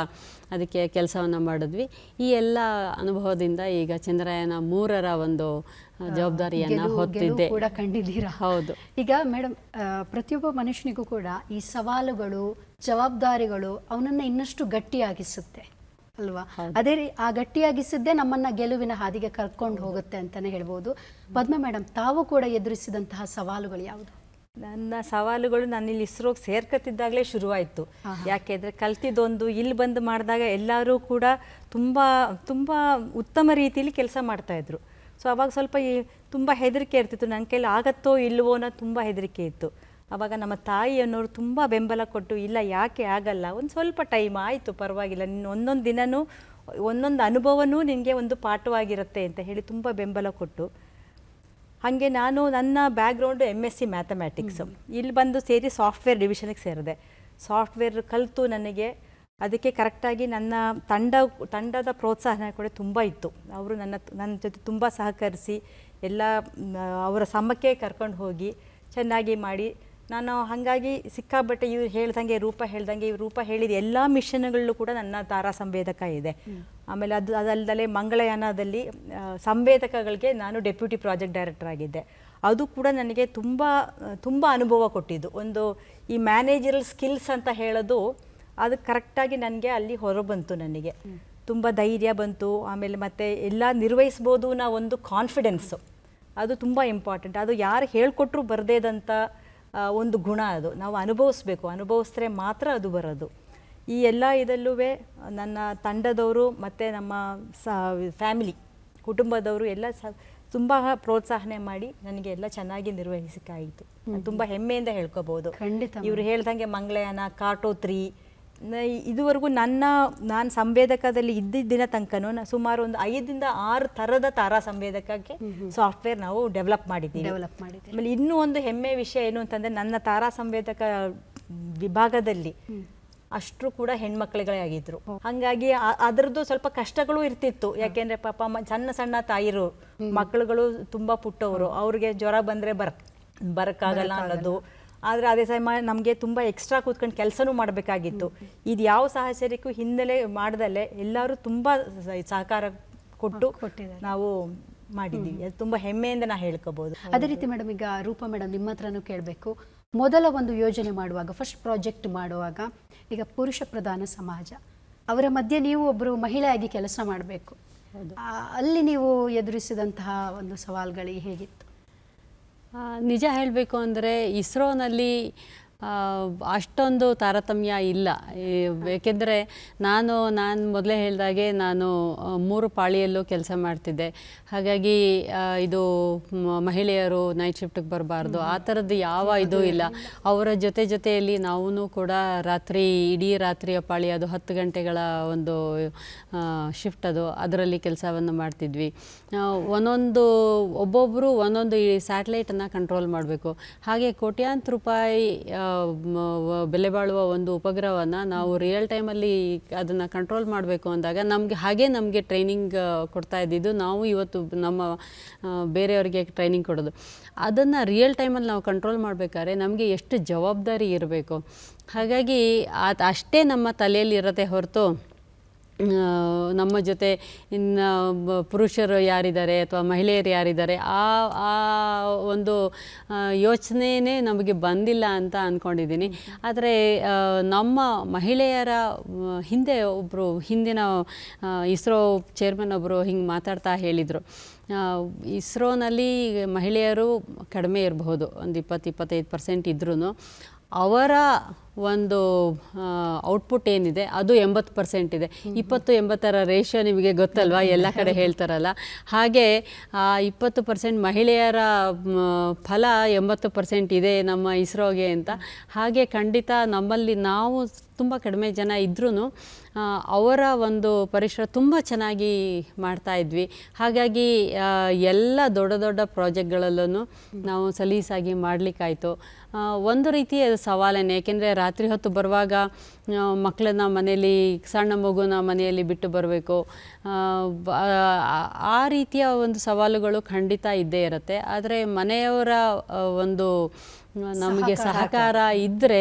ಅದಕ್ಕೆ ಕೆಲಸವನ್ನು ಮಾಡಿದ್ವಿ. ಈ ಎಲ್ಲ ಅನುಭವದಿಂದ ಈಗ ಚಂದ್ರಯಾನ ಮೂರರ ಒಂದು ಜವಾಬ್ದಾರಿಯನ್ನು ಹೊತ್ತಿದ್ದೆ. ಕೂಡ ಕಂಡಿದ್ದೀರಾ? ಹೌದು. ಈಗ ಮೇಡಮ್ ಪ್ರತಿಯೊಬ್ಬ ಮನುಷ್ಯನಿಗೂ ಕೂಡ ಈ ಸವಾಲುಗಳು ಜವಾಬ್ದಾರಿಗಳು ಅವನನ್ನು ಇನ್ನಷ್ಟು ಗಟ್ಟಿಯಾಗಿಸುತ್ತೆ ಅಲ್ವಾ? ಅದೇ ರೀ ಆ ಗಟ್ಟಿಯಾಗಿಸಿದ್ದೇ ನಮ್ಮನ್ನ ಗೆಲುವಿನ ಹಾದಿಗೆ ಕರ್ಕೊಂಡು ಹೋಗುತ್ತೆ ಅಂತಾನೆ ಹೇಳ್ಬೋದು. ಪದ್ಮ ಮೇಡಮ್ ತಾವು ಕೂಡ ಎದುರಿಸಿದಂತಹ ಸವಾಲುಗಳು ಯಾವುದು? ನನ್ನ ಸವಾಲುಗಳು ನಾನು ಇಲ್ಲಿ ಇಸ್ರೋಗೆ ಸೇರ್ಕತ್ತಿದ್ದಾಗಲೇ ಶುರುವಾಯಿತು. ಯಾಕೆಂದರೆ ಕಲ್ತಿದ್ದೊಂದು ಇಲ್ಲಿ ಬಂದು ಮಾಡಿದಾಗ ಎಲ್ಲರೂ ಕೂಡ ತುಂಬ ತುಂಬ ಉತ್ತಮ ರೀತಿಯಲ್ಲಿ ಕೆಲಸ ಮಾಡ್ತಾಯಿದ್ರು ಸೊ ಅವಾಗ ಸ್ವಲ್ಪ ಈ ತುಂಬ ಹೆದರಿಕೆ ಇರ್ತಿತ್ತು. ನನ್ನ ಕೈಲಿ ಆಗತ್ತೋ ಇಲ್ವೋ ಅನ್ನೋ ತುಂಬ ಹೆದರಿಕೆ ಇತ್ತು. ಆವಾಗ ನಮ್ಮ ತಾಯಿ ಅನ್ನೋರು ತುಂಬ ಬೆಂಬಲ ಕೊಟ್ಟು ಇಲ್ಲ ಯಾಕೆ ಆಗಲ್ಲ? ಒಂದು ಸ್ವಲ್ಪ ಟೈಮ್ ಆಯಿತು ಪರವಾಗಿಲ್ಲ. ನಿನ್ನ ಒಂದೊಂದು ದಿನವೂ ಒಂದೊಂದು ಅನುಭವನೂ ನಿನಗೆ ಒಂದು ಪಾಠವಾಗಿರುತ್ತೆ ಅಂತ ಹೇಳಿ ತುಂಬ ಬೆಂಬಲ ಕೊಟ್ಟು. ಹಾಗೆ ನಾನು ನನ್ನ background M S C mathematics ಇಲ್ಲಿ ಬಂದು ಸೇರಿ ಸಾಫ್ಟ್ವೇರ್ ಡಿವಿಷನಿಗೆ ಸೇರಿದೆ. ಸಾಫ್ಟ್ವೇರ್ ಕಲಿತು ನನಗೆ ಅದಕ್ಕೆ ಕರೆಕ್ಟಾಗಿ ನನ್ನ ತಂಡ ತಂಡದ ಪ್ರೋತ್ಸಾಹ ಕೂಡ ತುಂಬ ಇತ್ತು. ಅವರು ನನ್ನ ನನ್ನ ಜೊತೆ ತುಂಬ ಸಹಕರಿಸಿ ಎಲ್ಲ ಅವರ ಸಮಕ್ಕೆ ಕರ್ಕೊಂಡು ಹೋಗಿ ಚೆನ್ನಾಗಿ ಮಾಡಿ ನಾನು ಹಾಗಾಗಿ ಸಿಕ್ಕಾಬಟ್ಟೆ ಇವ್ರು ಹೇಳ್ದಂಗೆ ರೂಪ ಹೇಳ್ದಂಗೆ ಇವ್ರು ರೂಪ ಹೇಳಿದ ಎಲ್ಲ ಮಿಷನ್ಗಳಲ್ಲೂ ಕೂಡ ನನ್ನ ತಾರಾ ಸಂವೇದಕ ಇದೆ. ಆಮೇಲೆ ಅದು ಅದಲ್ಲದೆ ಮಂಗಳಯಾನದಲ್ಲಿ ಸಂವೇದಕಗಳಿಗೆ ನಾನು ಡೆಪ್ಯೂಟಿ ಪ್ರಾಜೆಕ್ಟ್ ಡೈರೆಕ್ಟರ್ ಆಗಿದ್ದೆ. ಅದು ಕೂಡ ನನಗೆ ತುಂಬ ತುಂಬ ಅನುಭವ ಕೊಟ್ಟಿದ್ದು. ಒಂದು ಈ ಮ್ಯಾನೇಜರಲ್ ಸ್ಕಿಲ್ಸ್ ಅಂತ ಹೇಳೋದು ಅದು ಕರೆಕ್ಟಾಗಿ ನನಗೆ ಅಲ್ಲಿ ಹೊರಬಂತು ನನಗೆ. ತುಂಬ ಧೈರ್ಯ ಬಂತು. ಆಮೇಲೆ ಮತ್ತು ಎಲ್ಲ ನಿರ್ವಹಿಸ್ಬೋದು ನಾವು ಒಂದು ಕಾನ್ಫಿಡೆನ್ಸು ಅದು ತುಂಬ ಇಂಪಾರ್ಟೆಂಟ್ ಅದು ಯಾರು ಹೇಳ್ಕೊಟ್ರು ಬರದೇದಂಥ ಒಂದು ಗುಣ ಅದು. ನಾವು ಅನುಭವಿಸ್ಬೇಕು. ಅನುಭವಿಸಿದ್ರೆ ಮಾತ್ರ ಅದು ಬರೋದು. ಈ ಎಲ್ಲ ಇದಲ್ಲೂ ನನ್ನ ತಂಡದವರು ಮತ್ತು ನಮ್ಮ ಸ ಫ್ಯಾಮಿಲಿ ಕುಟುಂಬದವರು ಎಲ್ಲ ಸ ತುಂಬ ಪ್ರೋತ್ಸಾಹನೆ ಮಾಡಿ ನನಗೆ ಎಲ್ಲ ಚೆನ್ನಾಗಿ ನಿರ್ವಹಿಸಕ್ಕಾಯಿತು. ನಾನು ತುಂಬ ಹೆಮ್ಮೆಯಿಂದ ಹೇಳ್ಕೋಬೋದು. ಖಂಡಿತ ಇವರು ಹೇಳ್ದಂಗೆ ಮಂಗಳಯಾನ ಕಾಟೋ ತ್ರೀ ಇದುವರೆಗೂ ನನ್ನ ನಾನು ಸಂವೇದಕದಲ್ಲಿ ಇದ್ದಿದ್ದ ದಿನ ತನಕನೂ ಸುಮಾರು ಒಂದು ಐದರಿಂದ ಆರು ಥರದ ತಾರಾ ಸಂವೇದಕಕ್ಕೆ ಸಾಫ್ಟ್ವೇರ್ ನಾವು ಡೆವಲಪ್ ಮಾಡಿದ್ದೀವಿ. ಡೆವಲಪ್ ಮಾಡಿದ್ದೀವಿ ಆಮೇಲೆ ಇನ್ನೂ ಒಂದು ಹೆಮ್ಮೆ ವಿಷಯ ಏನು ಅಂತಂದ್ರೆ ನನ್ನ ತಾರಾ ಸಂವೇದಕ ವಿಭಾಗದಲ್ಲಿ ಅಷ್ಟು ಕೂಡ ಹೆಣ್ಮಕ್ಳುಗಳೇ ಆಗಿದ್ರು. ಹಾಗಾಗಿ ಅದರದ್ದು ಸ್ವಲ್ಪ ಕಷ್ಟಗಳು ಇರ್ತಿತ್ತು. ಯಾಕೆಂದ್ರೆ ಪಾಪ ಸಣ್ಣ ಸಣ್ಣ ತಾಯಿರು ಮಕ್ಕಳುಗಳು ತುಂಬಾ ಪುಟ್ಟವರು ಅವ್ರಿಗೆ ಜ್ವರ ಬಂದ್ರೆ ಬರ್ ಬರಕ್ಕಾಗಲ್ಲ. ಅನ್ನೋದು. ಆದ್ರೆ ಅದೇ ಸಮಯ ನಮಗೆ ತುಂಬ ಎಕ್ಸ್ಟ್ರಾ ಕೂತ್ಕೊಂಡು ಕೆಲಸನೂ ಮಾಡಬೇಕಾಗಿತ್ತು. ಇದು ಯಾವ ಸಾಹಚರ್ಯಕ್ಕೂ ಹಿನ್ನೆಲೆ ಮಾಡ್ದಲ್ಲೇ ಎಲ್ಲರೂ ತುಂಬ ಸಹಕಾರ ಕೊಟ್ಟು. ನಾವು ಮಾಡಿದ್ದೀವಿ. ಅದು ತುಂಬ ಹೆಮ್ಮೆಯಿಂದ ನಾ ಹೇಳ್ಕೋಬಹುದು ಅದೇ ರೀತಿ ಮೇಡಮ್ ಈಗ ರೂಪಾ ಮೇಡಮ್ ನಿಮ್ಮ ಹತ್ರನೂ ಕೇಳಬೇಕು. ಮೊದಲ ಒಂದು ಯೋಜನೆ ಮಾಡುವಾಗ ಫಸ್ಟ್ ಪ್ರಾಜೆಕ್ಟ್ ಮಾಡುವಾಗ ಈಗ ಪುರುಷ ಪ್ರಧಾನ ಸಮಾಜ ಅವರ ಮಧ್ಯೆ ನೀವು ಒಬ್ಬರು ಮಹಿಳೆಯಾಗಿ ಕೆಲಸ ಮಾಡಬೇಕು. ಅಲ್ಲಿ ನೀವು ಎದುರಿಸಿದಂತಹ ಒಂದು ಸವಾಲುಗಳಿಗೆ ಹೇಗಿತ್ತು? ನಿಜ ಹೇಳಬೇಕು ಅಂದರೆ ಇಸ್ರೋನಲ್ಲಿ ಅಷ್ಟೊಂದು ತಾರತಮ್ಯ ಇಲ್ಲ. ಏಕೆಂದರೆ ನಾನು ನಾನು ಮೊದಲೇ ಹೇಳಿದಾಗೆ ನಾನು ಮೂರು ಪಾಳಿಯಲ್ಲೂ ಕೆಲಸ ಮಾಡ್ತಿದ್ದೆ. ಹಾಗಾಗಿ ಇದು ಮಹಿಳೆಯರು ನೈಟ್ ಶಿಫ್ಟಿಗೆ ಬರಬಾರ್ದು. ಆ ಥರದ್ದು ಯಾವ ಇದು ಇಲ್ಲ. ಅವರ ಜೊತೆ ಜೊತೆಯಲ್ಲಿ ನಾವೂ ಕೂಡ ರಾತ್ರಿ ಇಡೀ ರಾತ್ರಿಯ ಪಾಳಿ ಅದು ಹತ್ತು ಗಂಟೆಗಳ ಒಂದು ಶಿಫ್ಟ್ ಅದು. ಅದರಲ್ಲಿ ಕೆಲಸವನ್ನು ಮಾಡ್ತಿದ್ವಿ. ಒಂದೊಂದು ಒಬ್ಬೊಬ್ಬರು ಒಂದೊಂದು ಈ ಸ್ಯಾಟಲೈಟನ್ನು ಕಂಟ್ರೋಲ್ ಮಾಡಬೇಕು. ಹಾಗೆ ಕೋಟ್ಯಾಂತರ ರೂಪಾಯಿ ಬೆಲೆ ಬಾಳುವ ಒಂದು ಉಪಗ್ರಹವನ್ನು ನಾವು ರಿಯಲ್ ಟೈಮಲ್ಲಿ ಅದನ್ನು ಕಂಟ್ರೋಲ್ ಮಾಡಬೇಕು ಅಂದಾಗ ನಮಗೆ ಹಾಗೆ ನಮಗೆ ಟ್ರೈನಿಂಗ್ ಕೊಡ್ತಾ ಇದ್ದಿದ್ದು ನಾವು ಇವತ್ತು ನಮ್ಮ ಬೇರೆಯವರಿಗೆ ಟ್ರೈನಿಂಗ್ ಕೊಡೋದು. ಅದನ್ನು ರಿಯಲ್ ಟೈಮಲ್ಲಿ ನಾವು ಕಂಟ್ರೋಲ್ ಮಾಡಬೇಕಾದ್ರೆ ನಮಗೆ ಎಷ್ಟು ಜವಾಬ್ದಾರಿ ಇರಬೇಕು. ಹಾಗಾಗಿ ಅದು ಅಷ್ಟೇ ನಮ್ಮ ತಲೆಯಲ್ಲಿ ಇರತ್ತೆ ಹೊರತು ನಮ್ಮ ಜೊತೆ ಇನ್ನು ಪುರುಷರು ಯಾರಿದ್ದಾರೆ ಅಥವಾ ಮಹಿಳೆಯರು ಯಾರಿದ್ದಾರೆ, ಆ ಆ ಒಂದು ಯೋಚನೆಯೇ ನಮಗೆ ಬಂದಿಲ್ಲ ಅಂತ ಅಂದ್ಕೊಂಡಿದ್ದೀನಿ ಆದರೆ ನಮ್ಮ ಮಹಿಳೆಯರ ಹಿಂದೆ ಒಬ್ಬರು ಹಿಂದಿನ ಇಸ್ರೋ ಚೇರ್ಮನ್ ಒಬ್ಬರು ಹಿಂಗೆ ಮಾತಾಡ್ತಾ ಹೇಳಿದರು. ಇಸ್ರೋನಲ್ಲಿ ಮಹಿಳೆಯರು ಕಡಿಮೆ ಇರಬಹುದು, ಒಂದು ಇಪ್ಪತ್ತು, ಇಪ್ಪತ್ತೈದು ಪರ್ಸೆಂಟ್ ಇದ್ರೂ ಅವರ ಒಂದು ಔಟ್ಪುಟ್ ಏನಿದೆ, ಅದು ಎಂಬತ್ತು ಪರ್ಸೆಂಟ್ ಇದೆ. ಇಪ್ಪತ್ತು, ಎಂಬತ್ತರ ರೇಷಿಯೋ ನಿಮಗೆ ಗೊತ್ತಲ್ವಾ? ಎಲ್ಲ ಕಡೆ ಹೇಳ್ತಾರಲ್ಲ. ಹಾಗೆ, ಆ, ಇಪ್ಪತ್ತು ಪರ್ಸೆಂಟ್ ಮಹಿಳೆಯರ ಫಲ ಎಂಬತ್ತು ಪರ್ಸೆಂಟ್ ಇದೆ ನಮ್ಮ ಇಸ್ರೋಗೆ ಅಂತ. ಹಾಗೆ ಖಂಡಿತ ನಮ್ಮಲ್ಲಿ ನಾವು ತುಂಬ ಕಡಿಮೆ ಜನ ಇದ್ರೂ ಅವರ ಒಂದು ಪರಿಸರ ತುಂಬ ಚೆನ್ನಾಗಿ ಮಾಡ್ತಾ ಇದ್ವಿ. ಹಾಗಾಗಿ ಎಲ್ಲ ದೊಡ್ಡ ದೊಡ್ಡ ಪ್ರಾಜೆಕ್ಟ್ಗಳಲ್ಲೂ ನಾವು ಸಲೀಸಾಗಿ ಮಾಡಲಿಕ್ಕಾಯಿತು. ಒಂದು ರೀತಿ ಅದು ಏಕೆಂದರೆ ರಾತ್ರಿ ಹೊತ್ತು ಬರುವಾಗ ಮಕ್ಕಳನ್ನ ಮನೆಯಲ್ಲಿ ಸಣ್ಣ ಮಗುನ ಮನೆಯಲ್ಲಿ ಬಿಟ್ಟು ಬರಬೇಕು. ಆ ರೀತಿಯ ಒಂದು ಸವಾಲುಗಳು ಖಂಡಿತ ಇದ್ದೇ ಇರುತ್ತೆ. ಆದರೆ ಮನೆಯವರ ಒಂದು ನಮಗೆ ಸಹಕಾರ ಇದ್ದರೆ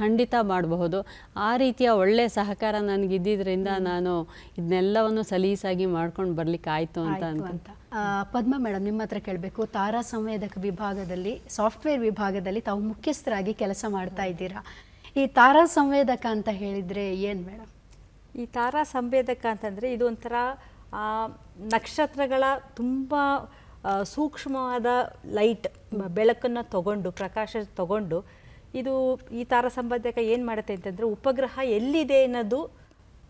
ಖಂಡಿತ ಮಾಡಬಹುದು. ಆ ರೀತಿಯ ಒಳ್ಳೆ ಸಹಕಾರ ನನಗೆ ಇದ್ದಿದ್ದರಿಂದ ನಾನು ಇದನ್ನೆಲ್ಲವನ್ನು ಸಲೀಸಾಗಿ ಮಾಡ್ಕೊಂಡು ಬರ್ಲಿಕ್ಕೆ ಆಯ್ತು ಅಂತ ಅಂತ. ಪದ್ಮ ಮೇಡಮ್ ನಿಮ್ಮ ಹತ್ರ ಕೇಳಬೇಕು. ತಾರಾ ಸಂವೇದಕ ವಿಭಾಗದಲ್ಲಿ ಸಾಫ್ಟ್ವೇರ್ ವಿಭಾಗದಲ್ಲಿ ತಾವು ಮುಖ್ಯಸ್ಥರಾಗಿ ಕೆಲಸ ಮಾಡ್ತಾ ಇದ್ದೀರಾ. ಈ ತಾರಾ ಸಂವೇದಕ ಅಂತ ಹೇಳಿದರೆ ಏನು ಮೇಡಮ್ ಈ ತಾರಾ ಸಂವೇದಕ ಅಂತಂದರೆ ಇದು ಒಂಥರ ನಕ್ಷತ್ರಗಳ ತುಂಬ ಸೂಕ್ಷ್ಮವಾದ ಲೈಟ್ ಬೆಳಕನ್ನು ತಗೊಂಡು, ಪ್ರಕಾಶ ತಗೊಂಡು, ಇದು ಈ ತಾರಾ ಸಂವೇದಕ ಏನು ಮಾಡುತ್ತೆ ಅಂತಂದರೆ ಉಪಗ್ರಹ ಎಲ್ಲಿದೆ ಅನ್ನೋದು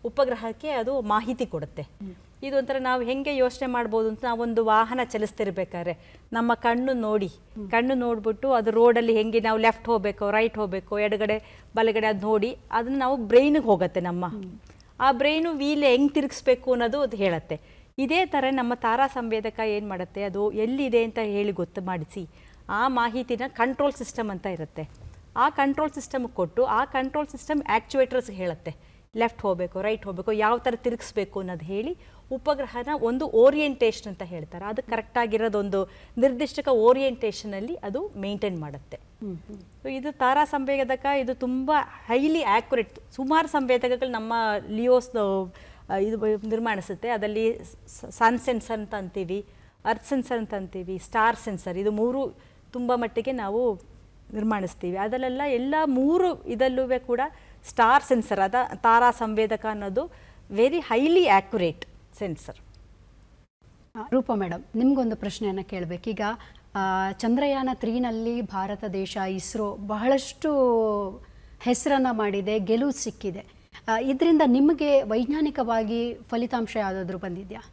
ಉಪಗ್ರಹಕ್ಕೆ ಅದು ಮಾಹಿತಿ ಕೊಡುತ್ತೆ. ಇದೊಂಥರ ನಾವು ಹೆಂಗೆ ಯೋಚನೆ ಮಾಡ್ಬೋದು ಅಂತ ನಾವೊಂದು ವಾಹನ ಚಲಿಸ್ತಿರ್ಬೇಕಾದ್ರೆ, ನಮ್ಮ ಕಣ್ಣು ನೋಡಿ. ಕಣ್ಣು ನೋಡ್ಬಿಟ್ಟು ಅದು ರೋಡಲ್ಲಿ ಹೆಂಗೆ ನಾವು ಲೆಫ್ಟ್ ಹೋಗಬೇಕು, ರೈಟ್ ಹೋಗಬೇಕು, ಎಡಗಡೆ, ಬಲಗಡೆ ಅದು ನೋಡಿ, ಅದನ್ನು ನಾವು ಬ್ರೈನಿಗೆ ಹೋಗುತ್ತೆ ನಮ್ಮ. ಆ ಬ್ರೈನು ವೀಲ್ ಹೆಂಗೆ ತಿರುಗಿಸ್ಬೇಕು ಅನ್ನೋದು ಅದು ಹೇಳುತ್ತೆ. ಇದೇ ಥರ ನಮ್ಮ ತಾರಾ ಸಂವೇದಕ ಏನು ಮಾಡುತ್ತೆ, ಅದು ಎಲ್ಲಿದೆ ಅಂತ ಹೇಳಿ ಗೊತ್ತು ಮಾಡಿಸಿ, ಆ ಮಾಹಿತಿನ ಕಂಟ್ರೋಲ್ ಸಿಸ್ಟಮ್ ಅಂತ ಇರುತ್ತೆ. ಆ ಕಂಟ್ರೋಲ್ ಸಿಸ್ಟಮ್ ಕೊಟ್ಟು, ಆ ಕಂಟ್ರೋಲ್ ಸಿಸ್ಟಮ್ ಆ್ಯಕ್ಚುವೇಟರ್ಸ್ಗೆ ಹೇಳುತ್ತೆ. ಲೆಫ್ಟ್ ಹೋಗಬೇಕು ರೈಟ್ ಹೋಗಬೇಕು, ಯಾವ ಥರ ತಿರುಗಿಸ್ಬೇಕು ಅನ್ನೋದು ಹೇಳಿ ಉಪಗ್ರಹನ ಒಂದು ಓರಿಯೆಂಟೇಷನ್ ಅಂತ ಹೇಳ್ತಾರೆ. ಅದು ಕರೆಕ್ಟಾಗಿರೋದೊಂದು ನಿರ್ದಿಷ್ಟಕ ಓರಿಯೆಂಟೇಷನಲ್ಲಿ ಅದು ಮೇಂಟೈನ್ ಮಾಡುತ್ತೆ. ಸೊ ಇದು ತಾರಾ ಸಂವೇದಕ, ಇದು ತುಂಬ ಹೈಲಿ ಆ್ಯಕ್ಯುರೇಟ್ ಸುಮಾರು ಸಂವೇದಕಗಳು ನಮ್ಮ ಲಿಯೋಸ್ ಇದು ನಿರ್ಮಾಣಿಸುತ್ತೆ. ಅದರಲ್ಲಿ ಸನ್ ಸೆನ್ಸರ್ ಅಂತ ಅಂತೀವಿ ಅರ್ತ್ ಸೆನ್ಸರ್ ಅಂತ ಅಂತೀವಿ ಸ್ಟಾರ್ ಸೆನ್ಸರ್ ಇದು ಮೂರು ತುಂಬ ಮಟ್ಟಿಗೆ ನಾವು ನಿರ್ಮಾಣಿಸ್ತೀವಿ. ಅದರಲ್ಲೆಲ್ಲ ಎಲ್ಲ ಮೂರು ಇದಲ್ಲೂ ಕೂಡ ಸ್ಟಾರ್ ಸೆನ್ಸರ್ ಅದ ತಾರಾ ಸಂವೇದಕ ಅನ್ನೋದು very highly accurate sensor Roopa madam ನಿಮಗೊಂದು ಪ್ರಶ್ನೆಯನ್ನು ಕೇಳಬೇಕೀಗ ಚಂದ್ರಯಾನ ತ್ರೀನಲ್ಲಿ ಭಾರತ ದೇಶ ಇಸ್ರೋ ಬಹಳಷ್ಟು ಹೆಸರನ್ನು ಮಾಡಿದೆ ಗೆಲುವು ಸಿಕ್ಕಿದೆ. ಇದರಿಂದ ನಿಮಗೆ ವೈಜ್ಞಾನಿಕವಾಗಿ ಫಲಿತಾಂಶ ಯಾವುದಾದ್ರೂ ಬಂದಿದೆಯಾ?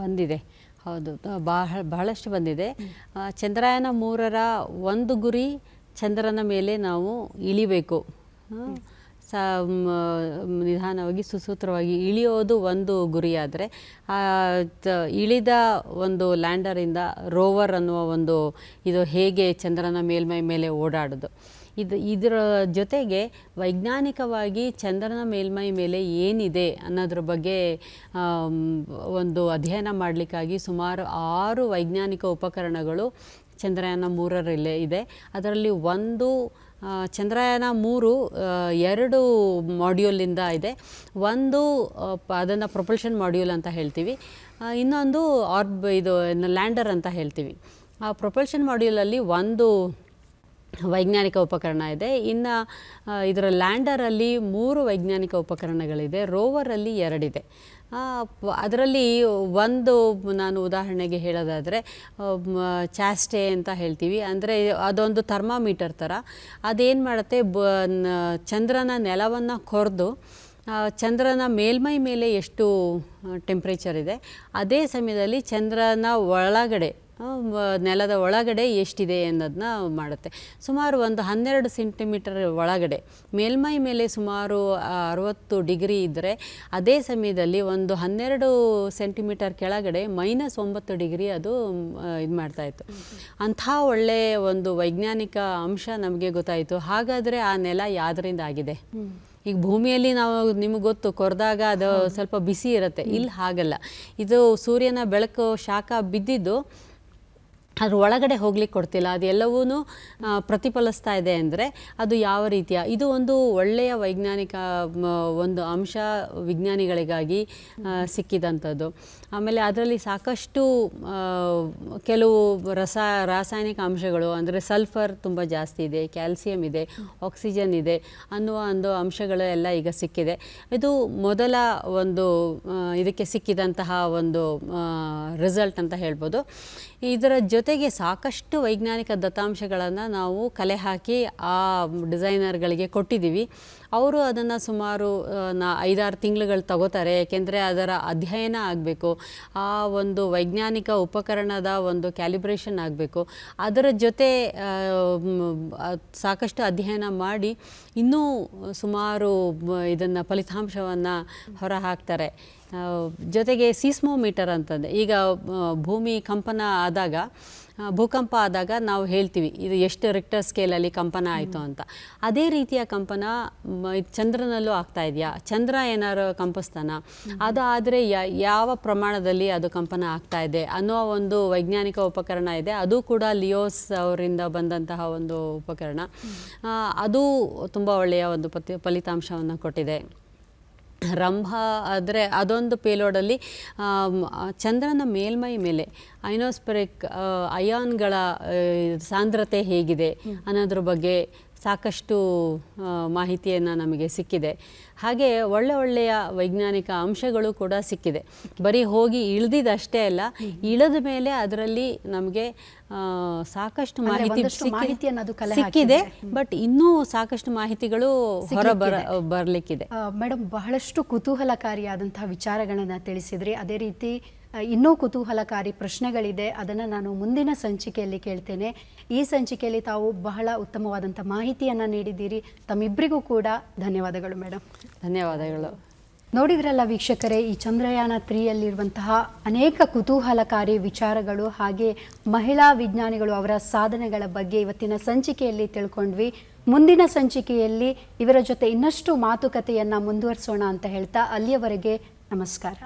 ಬಂದಿದೆ. ಹೌದು ಬಹಳ ಬಹಳಷ್ಟು ಬಂದಿದೆ. ಚಂದ್ರಯಾನ ಮೂರರ ಒಂದು ಗುರಿ ಚಂದ್ರನ ಮೇಲೆ ನಾವು ಇಳಿಬೇಕು. ಸ ನಿಧಾನವಾಗಿ ಸುಸೂತ್ರವಾಗಿ ಇಳಿಯೋದು ಒಂದು ಗುರಿಯಾದರೆ ಇಳಿದ ಒಂದು ಲ್ಯಾಂಡರಿಂದ ರೋವರ್ ಅನ್ನುವ ಒಂದು ಇದು ಹೇಗೆ ಚಂದ್ರನ ಮೇಲ್ಮೈ ಮೇಲೆ ಓಡಾಡೋದು. ಇದು, ಇದರ ಜೊತೆಗೆ ವೈಜ್ಞಾನಿಕವಾಗಿ ಚಂದ್ರನ ಮೇಲ್ಮೈ ಮೇಲೆ ಏನಿದೆ ಅನ್ನೋದ್ರ ಬಗ್ಗೆ ಒಂದು ಅಧ್ಯಯನ ಮಾಡಲಿಕ್ಕಾಗಿ ಸುಮಾರು ಆರು ವೈಜ್ಞಾನಿಕ ಉಪಕರಣಗಳು ಚಂದ್ರಯಾನ ಮೂರರಲ್ಲೇ ಇದೆ. ಅದರಲ್ಲಿ ಒಂದು ಚಂದ್ರಯಾನ ಮೂರು ಎರಡು ಮಾಡ್ಯೂಲಿಂದ ಇದೆ. ಒಂದು ಅದನ್ನು ಪ್ರೊಪಲ್ಷನ್ ಮಾಡ್ಯೂಲ್ ಅಂತ ಹೇಳ್ತೀವಿ. ಇನ್ನೊಂದು ಆರ್ಬ್, ಇದು ಲ್ಯಾಂಡರ್ ಅಂತ ಹೇಳ್ತೀವಿ. ಆ ಪ್ರೊಪಲ್ಷನ್ ಮಾಡ್ಯೂಲಲ್ಲಿ ಒಂದು ವೈಜ್ಞಾನಿಕ ಉಪಕರಣ ಇದೆ. ಇನ್ನು ಇದರ ಲ್ಯಾಂಡರಲ್ಲಿ ಮೂರು ವೈಜ್ಞಾನಿಕ ಉಪಕರಣಗಳಿದೆ. ರೋವರಲ್ಲಿ ಎರಡಿದೆ. ಅದರಲ್ಲಿ ಒಂದು ನಾನು ಉದಾಹರಣೆಗೆ ಹೇಳೋದಾದರೆ ಚಾಸ್ಟೆ ಅಂತ ಹೇಳ್ತೀವಿ. ಅಂದರೆ ಅದೊಂದು ಥರ್ಮಾಮೀಟರ್ ಥರ. ಅದೇನು ಮಾಡುತ್ತೆ, ಬ ಚಂದ್ರನ ನೆಲವನ್ನು ಕೊರೆದು ಚಂದ್ರನ ಮೇಲ್ಮೈ ಮೇಲೆ ಎಷ್ಟು ಟೆಂಪ್ರೇಚರ್ ಇದೆ, ಅದೇ ಸಮಯದಲ್ಲಿ ಚಂದ್ರನ ಒಳಗಡೆ ನೆಲದ ಒಳಗಡೆ ಎಷ್ಟಿದೆ ಅನ್ನೋದನ್ನ ಮಾಡುತ್ತೆ. ಸುಮಾರು ಒಂದು ಹನ್ನೆರಡು ಸೆಂಟಿಮೀಟರ್ ಒಳಗಡೆ ಮೇಲ್ಮೈ ಮೇಲೆ ಸುಮಾರು ಅರವತ್ತು ಡಿಗ್ರಿ ಇದ್ದರೆ ಅದೇ ಸಮಯದಲ್ಲಿ ಒಂದು ಹನ್ನೆರಡು ಸೆಂಟಿಮೀಟರ್ ಕೆಳಗಡೆ ಮೈನಸ್ ಒಂಬತ್ತು ಡಿಗ್ರಿ ಅದು ಇದು ಮಾಡ್ತಾಯಿತ್ತು ಅಂಥ ಒಳ್ಳೆಯ ಒಂದು ವೈಜ್ಞಾನಿಕ ಅಂಶ ನಮಗೆ ಗೊತ್ತಾಯಿತು. ಹಾಗಾದರೆ ಆ ನೆಲ ಯಾವ್ದರಿಂದ ಆಗಿದೆ? ಈಗ ಭೂಮಿಯಲ್ಲಿ ನಾವು ನಿಮಗೆ ಗೊತ್ತು ಕೊರೆದಾಗ ಅದು ಸ್ವಲ್ಪ ಬಿಸಿ ಇರುತ್ತೆ. ಇಲ್ಲಿ ಹಾಗಲ್ಲ. ಇದು ಸೂರ್ಯನ ಬೆಳಕು ಶಾಖ ಬಿದ್ದಿದ್ದು ಅದ್ರ ಒಳಗಡೆ ಹೋಗ್ಲಿಕ್ಕೆ ಕೊಡ್ತಿಲ್ಲ. ಅದೆಲ್ಲವೂ ಪ್ರತಿಫಲಿಸ್ತಾ ಇದೆ ಅಂದರೆ ಅದು ಯಾವ ರೀತಿಯ? ಇದು ಒಂದು ಒಳ್ಳೆಯ ವೈಜ್ಞಾನಿಕ ಒಂದು ಅಂಶ ವಿಜ್ಞಾನಿಗಳಿಗಾಗಿ ಸಿಕ್ಕಿದಂಥದ್ದು. ಆಮೇಲೆ ಅದರಲ್ಲಿ ಸಾಕಷ್ಟು ಕೆಲವು ರಸ, ರಾಸಾಯನಿಕ ಅಂಶಗಳು ಅಂದರೆ ಸಲ್ಫರ್ ತುಂಬ ಜಾಸ್ತಿ ಇದೆ, ಕ್ಯಾಲ್ಸಿಯಂ ಇದೆ, ಆಕ್ಸಿಜನ್ ಇದೆ ಅನ್ನುವ ಒಂದು ಅಂಶಗಳು ಎಲ್ಲ ಈಗ ಸಿಕ್ಕಿದೆ. ಇದು ಮೊದಲ ಒಂದು ಇದಕ್ಕೆ ಸಿಕ್ಕಿದಂತಹ ಒಂದು ರಿಸಲ್ಟ್ ಅಂತ ಹೇಳ್ಬೋದು. ಇದರ ಜೊತೆಗೆ ಸಾಕಷ್ಟು ವೈಜ್ಞಾನಿಕ ದತ್ತಾಂಶಗಳನ್ನು ನಾವು ಕಲೆ ಹಾಕಿ ಆ ಡಿಸೈನರ್ಗಳಿಗೆ ಕೊಟ್ಟಿದ್ದೀವಿ. ಅವರು ಅದನ್ನು ಸುಮಾರು ನಾ ಐದಾರು ತಿಂಗಳುಗಳು ತಗೋತಾರೆ. ಏಕೆಂದರೆ ಅದರ ಅಧ್ಯಯನ ಆಗಬೇಕು. ಆ ಒಂದು ವೈಜ್ಞಾನಿಕ ಉಪಕರಣದ ಒಂದು ಕ್ಯಾಲಿಬ್ರೇಷನ್ ಆಗಬೇಕು. ಅದರ ಜೊತೆ ಸಾಕಷ್ಟು ಅಧ್ಯಯನ ಮಾಡಿ ಇನ್ನೂ ಸುಮಾರು ಇದನ್ನು ಫಲಿತಾಂಶವನ್ನು ಹೊರ ಹಾಕ್ತಾರೆ ಜೊತೆಗೆ ಸೀಸ್ಮೋಮೀಟರ್ ಅಂತಂದರೆ ಈಗ ಭೂಮಿ ಕಂಪನ ಆದಾಗ ಭೂಕಂಪ ಆದಾಗ ನಾವು ಹೇಳ್ತೀವಿ, ಇದು ಎಷ್ಟು ರಿಕ್ಟರ್ ಸ್ಕೇಲಲ್ಲಿ ಕಂಪನ ಆಯಿತು ಅಂತ. ಅದೇ ರೀತಿಯ ಕಂಪನ ಚಂದ್ರನಲ್ಲೂ ಆಗ್ತಾ ಇದೆಯಾ? ಚಂದ್ರ ಏನಾರು ಕಂಪಿಸ್ತಾನ? ಅದು ಆದರೆ ಯಾವ ಪ್ರಮಾಣದಲ್ಲಿ ಅದು ಕಂಪನ ಆಗ್ತಾ ಇದೆ ಅನ್ನೋ ಒಂದು ವೈಜ್ಞಾನಿಕ ಉಪಕರಣ ಇದೆ. ಅದು ಕೂಡ ಲಿಯೋಸ್ ಅವರಿಂದ ಬಂದಂತಹ ಒಂದು ಉಪಕರಣ. ಅದು ತುಂಬ ಒಳ್ಳೆಯ ಒಂದು ಫಲಿತಾಂಶವನ್ನು ಕೊಟ್ಟಿದೆ. ರಂಭ ಆದರೆ ಅದೊಂದು ಪೇಲೋಡಲ್ಲಿ ಚಂದ್ರನ ಮೇಲ್ಮೈ ಮೇಲೆ ಐನೋಸ್ಪೆರಿಕ್ ಅಯಾನ್ಗಳ ಸಾಂದ್ರತೆ ಹೇಗಿದೆ ಅನ್ನೋದ್ರ ಬಗ್ಗೆ ಸಾಕಷ್ಟು ಮಾಹಿತಿಯನ್ನು ನಮಗೆ ಸಿಕ್ಕಿದೆ. ಹಾಗೆ ಒಳ್ಳೆ ಒಳ್ಳೆಯ ವೈಜ್ಞಾನಿಕ ಅಂಶಗಳು ಕೂಡ ಸಿಕ್ಕಿದೆ. ಬರೀ ಹೋಗಿ ಇಳಿದಿದ್ದಷ್ಟೇ ಅಲ್ಲ ಇಳಿದ ಮೇಲೆ ಅದರಲ್ಲಿ ನಮಗೆ ಸಾಕಷ್ಟು ಮಾಹಿತಿ ಸಿಕ್ಕಿದೆ. ಬಟ್ ಇನ್ನೂ ಸಾಕಷ್ಟು ಮಾಹಿತಿಗಳು ಹೊರ ಬರ ಬರಲಿಕ್ಕಿದೆ. ಮೇಡಮ್ ಬಹಳಷ್ಟು ಕುತೂಹಲಕಾರಿಯಾದಂತಹ ವಿಚಾರಗಳನ್ನು ತಿಳಿಸಿದ್ರಿ. ಅದೇ ರೀತಿ ಇನ್ನೂ ಕುತೂಹಲಕಾರಿ ಪ್ರಶ್ನೆಗಳಿದೆ. ಅದನ್ನು ನಾನು ಮುಂದಿನ ಸಂಚಿಕೆಯಲ್ಲಿ ಕೇಳ್ತೇನೆ. ಈ ಸಂಚಿಕೆಯಲ್ಲಿ ತಾವು ಬಹಳ ಉತ್ತಮವಾದಂಥ ಮಾಹಿತಿಯನ್ನು ನೀಡಿದ್ದೀರಿ. ತಮ್ಮಿಬ್ಬರಿಗೂ ಕೂಡ ಧನ್ಯವಾದಗಳು ಮೇಡಮ್ ಧನ್ಯವಾದಗಳು. ನೋಡಿದ್ರಲ್ಲ ವೀಕ್ಷಕರೇ ಈ ಚಂದ್ರಯಾನ ತ್ರೀಯಲ್ಲಿರುವಂತಹ ಅನೇಕ ಕುತೂಹಲಕಾರಿ ವಿಚಾರಗಳು ಹಾಗೆ ಮಹಿಳಾ ವಿಜ್ಞಾನಿಗಳು ಅವರ ಸಾಧನೆಗಳ ಬಗ್ಗೆ ಇವತ್ತಿನ ಸಂಚಿಕೆಯಲ್ಲಿ ತಿಳ್ಕೊಂಡ್ವಿ. ಮುಂದಿನ ಸಂಚಿಕೆಯಲ್ಲಿ ಇವರ ಜೊತೆ ಇನ್ನಷ್ಟು ಮಾತುಕತೆಯನ್ನು ಮುಂದುವರಿಸೋಣ ಅಂತ ಹೇಳ್ತಾ ಅಲ್ಲಿಯವರೆಗೆ ನಮಸ್ಕಾರ.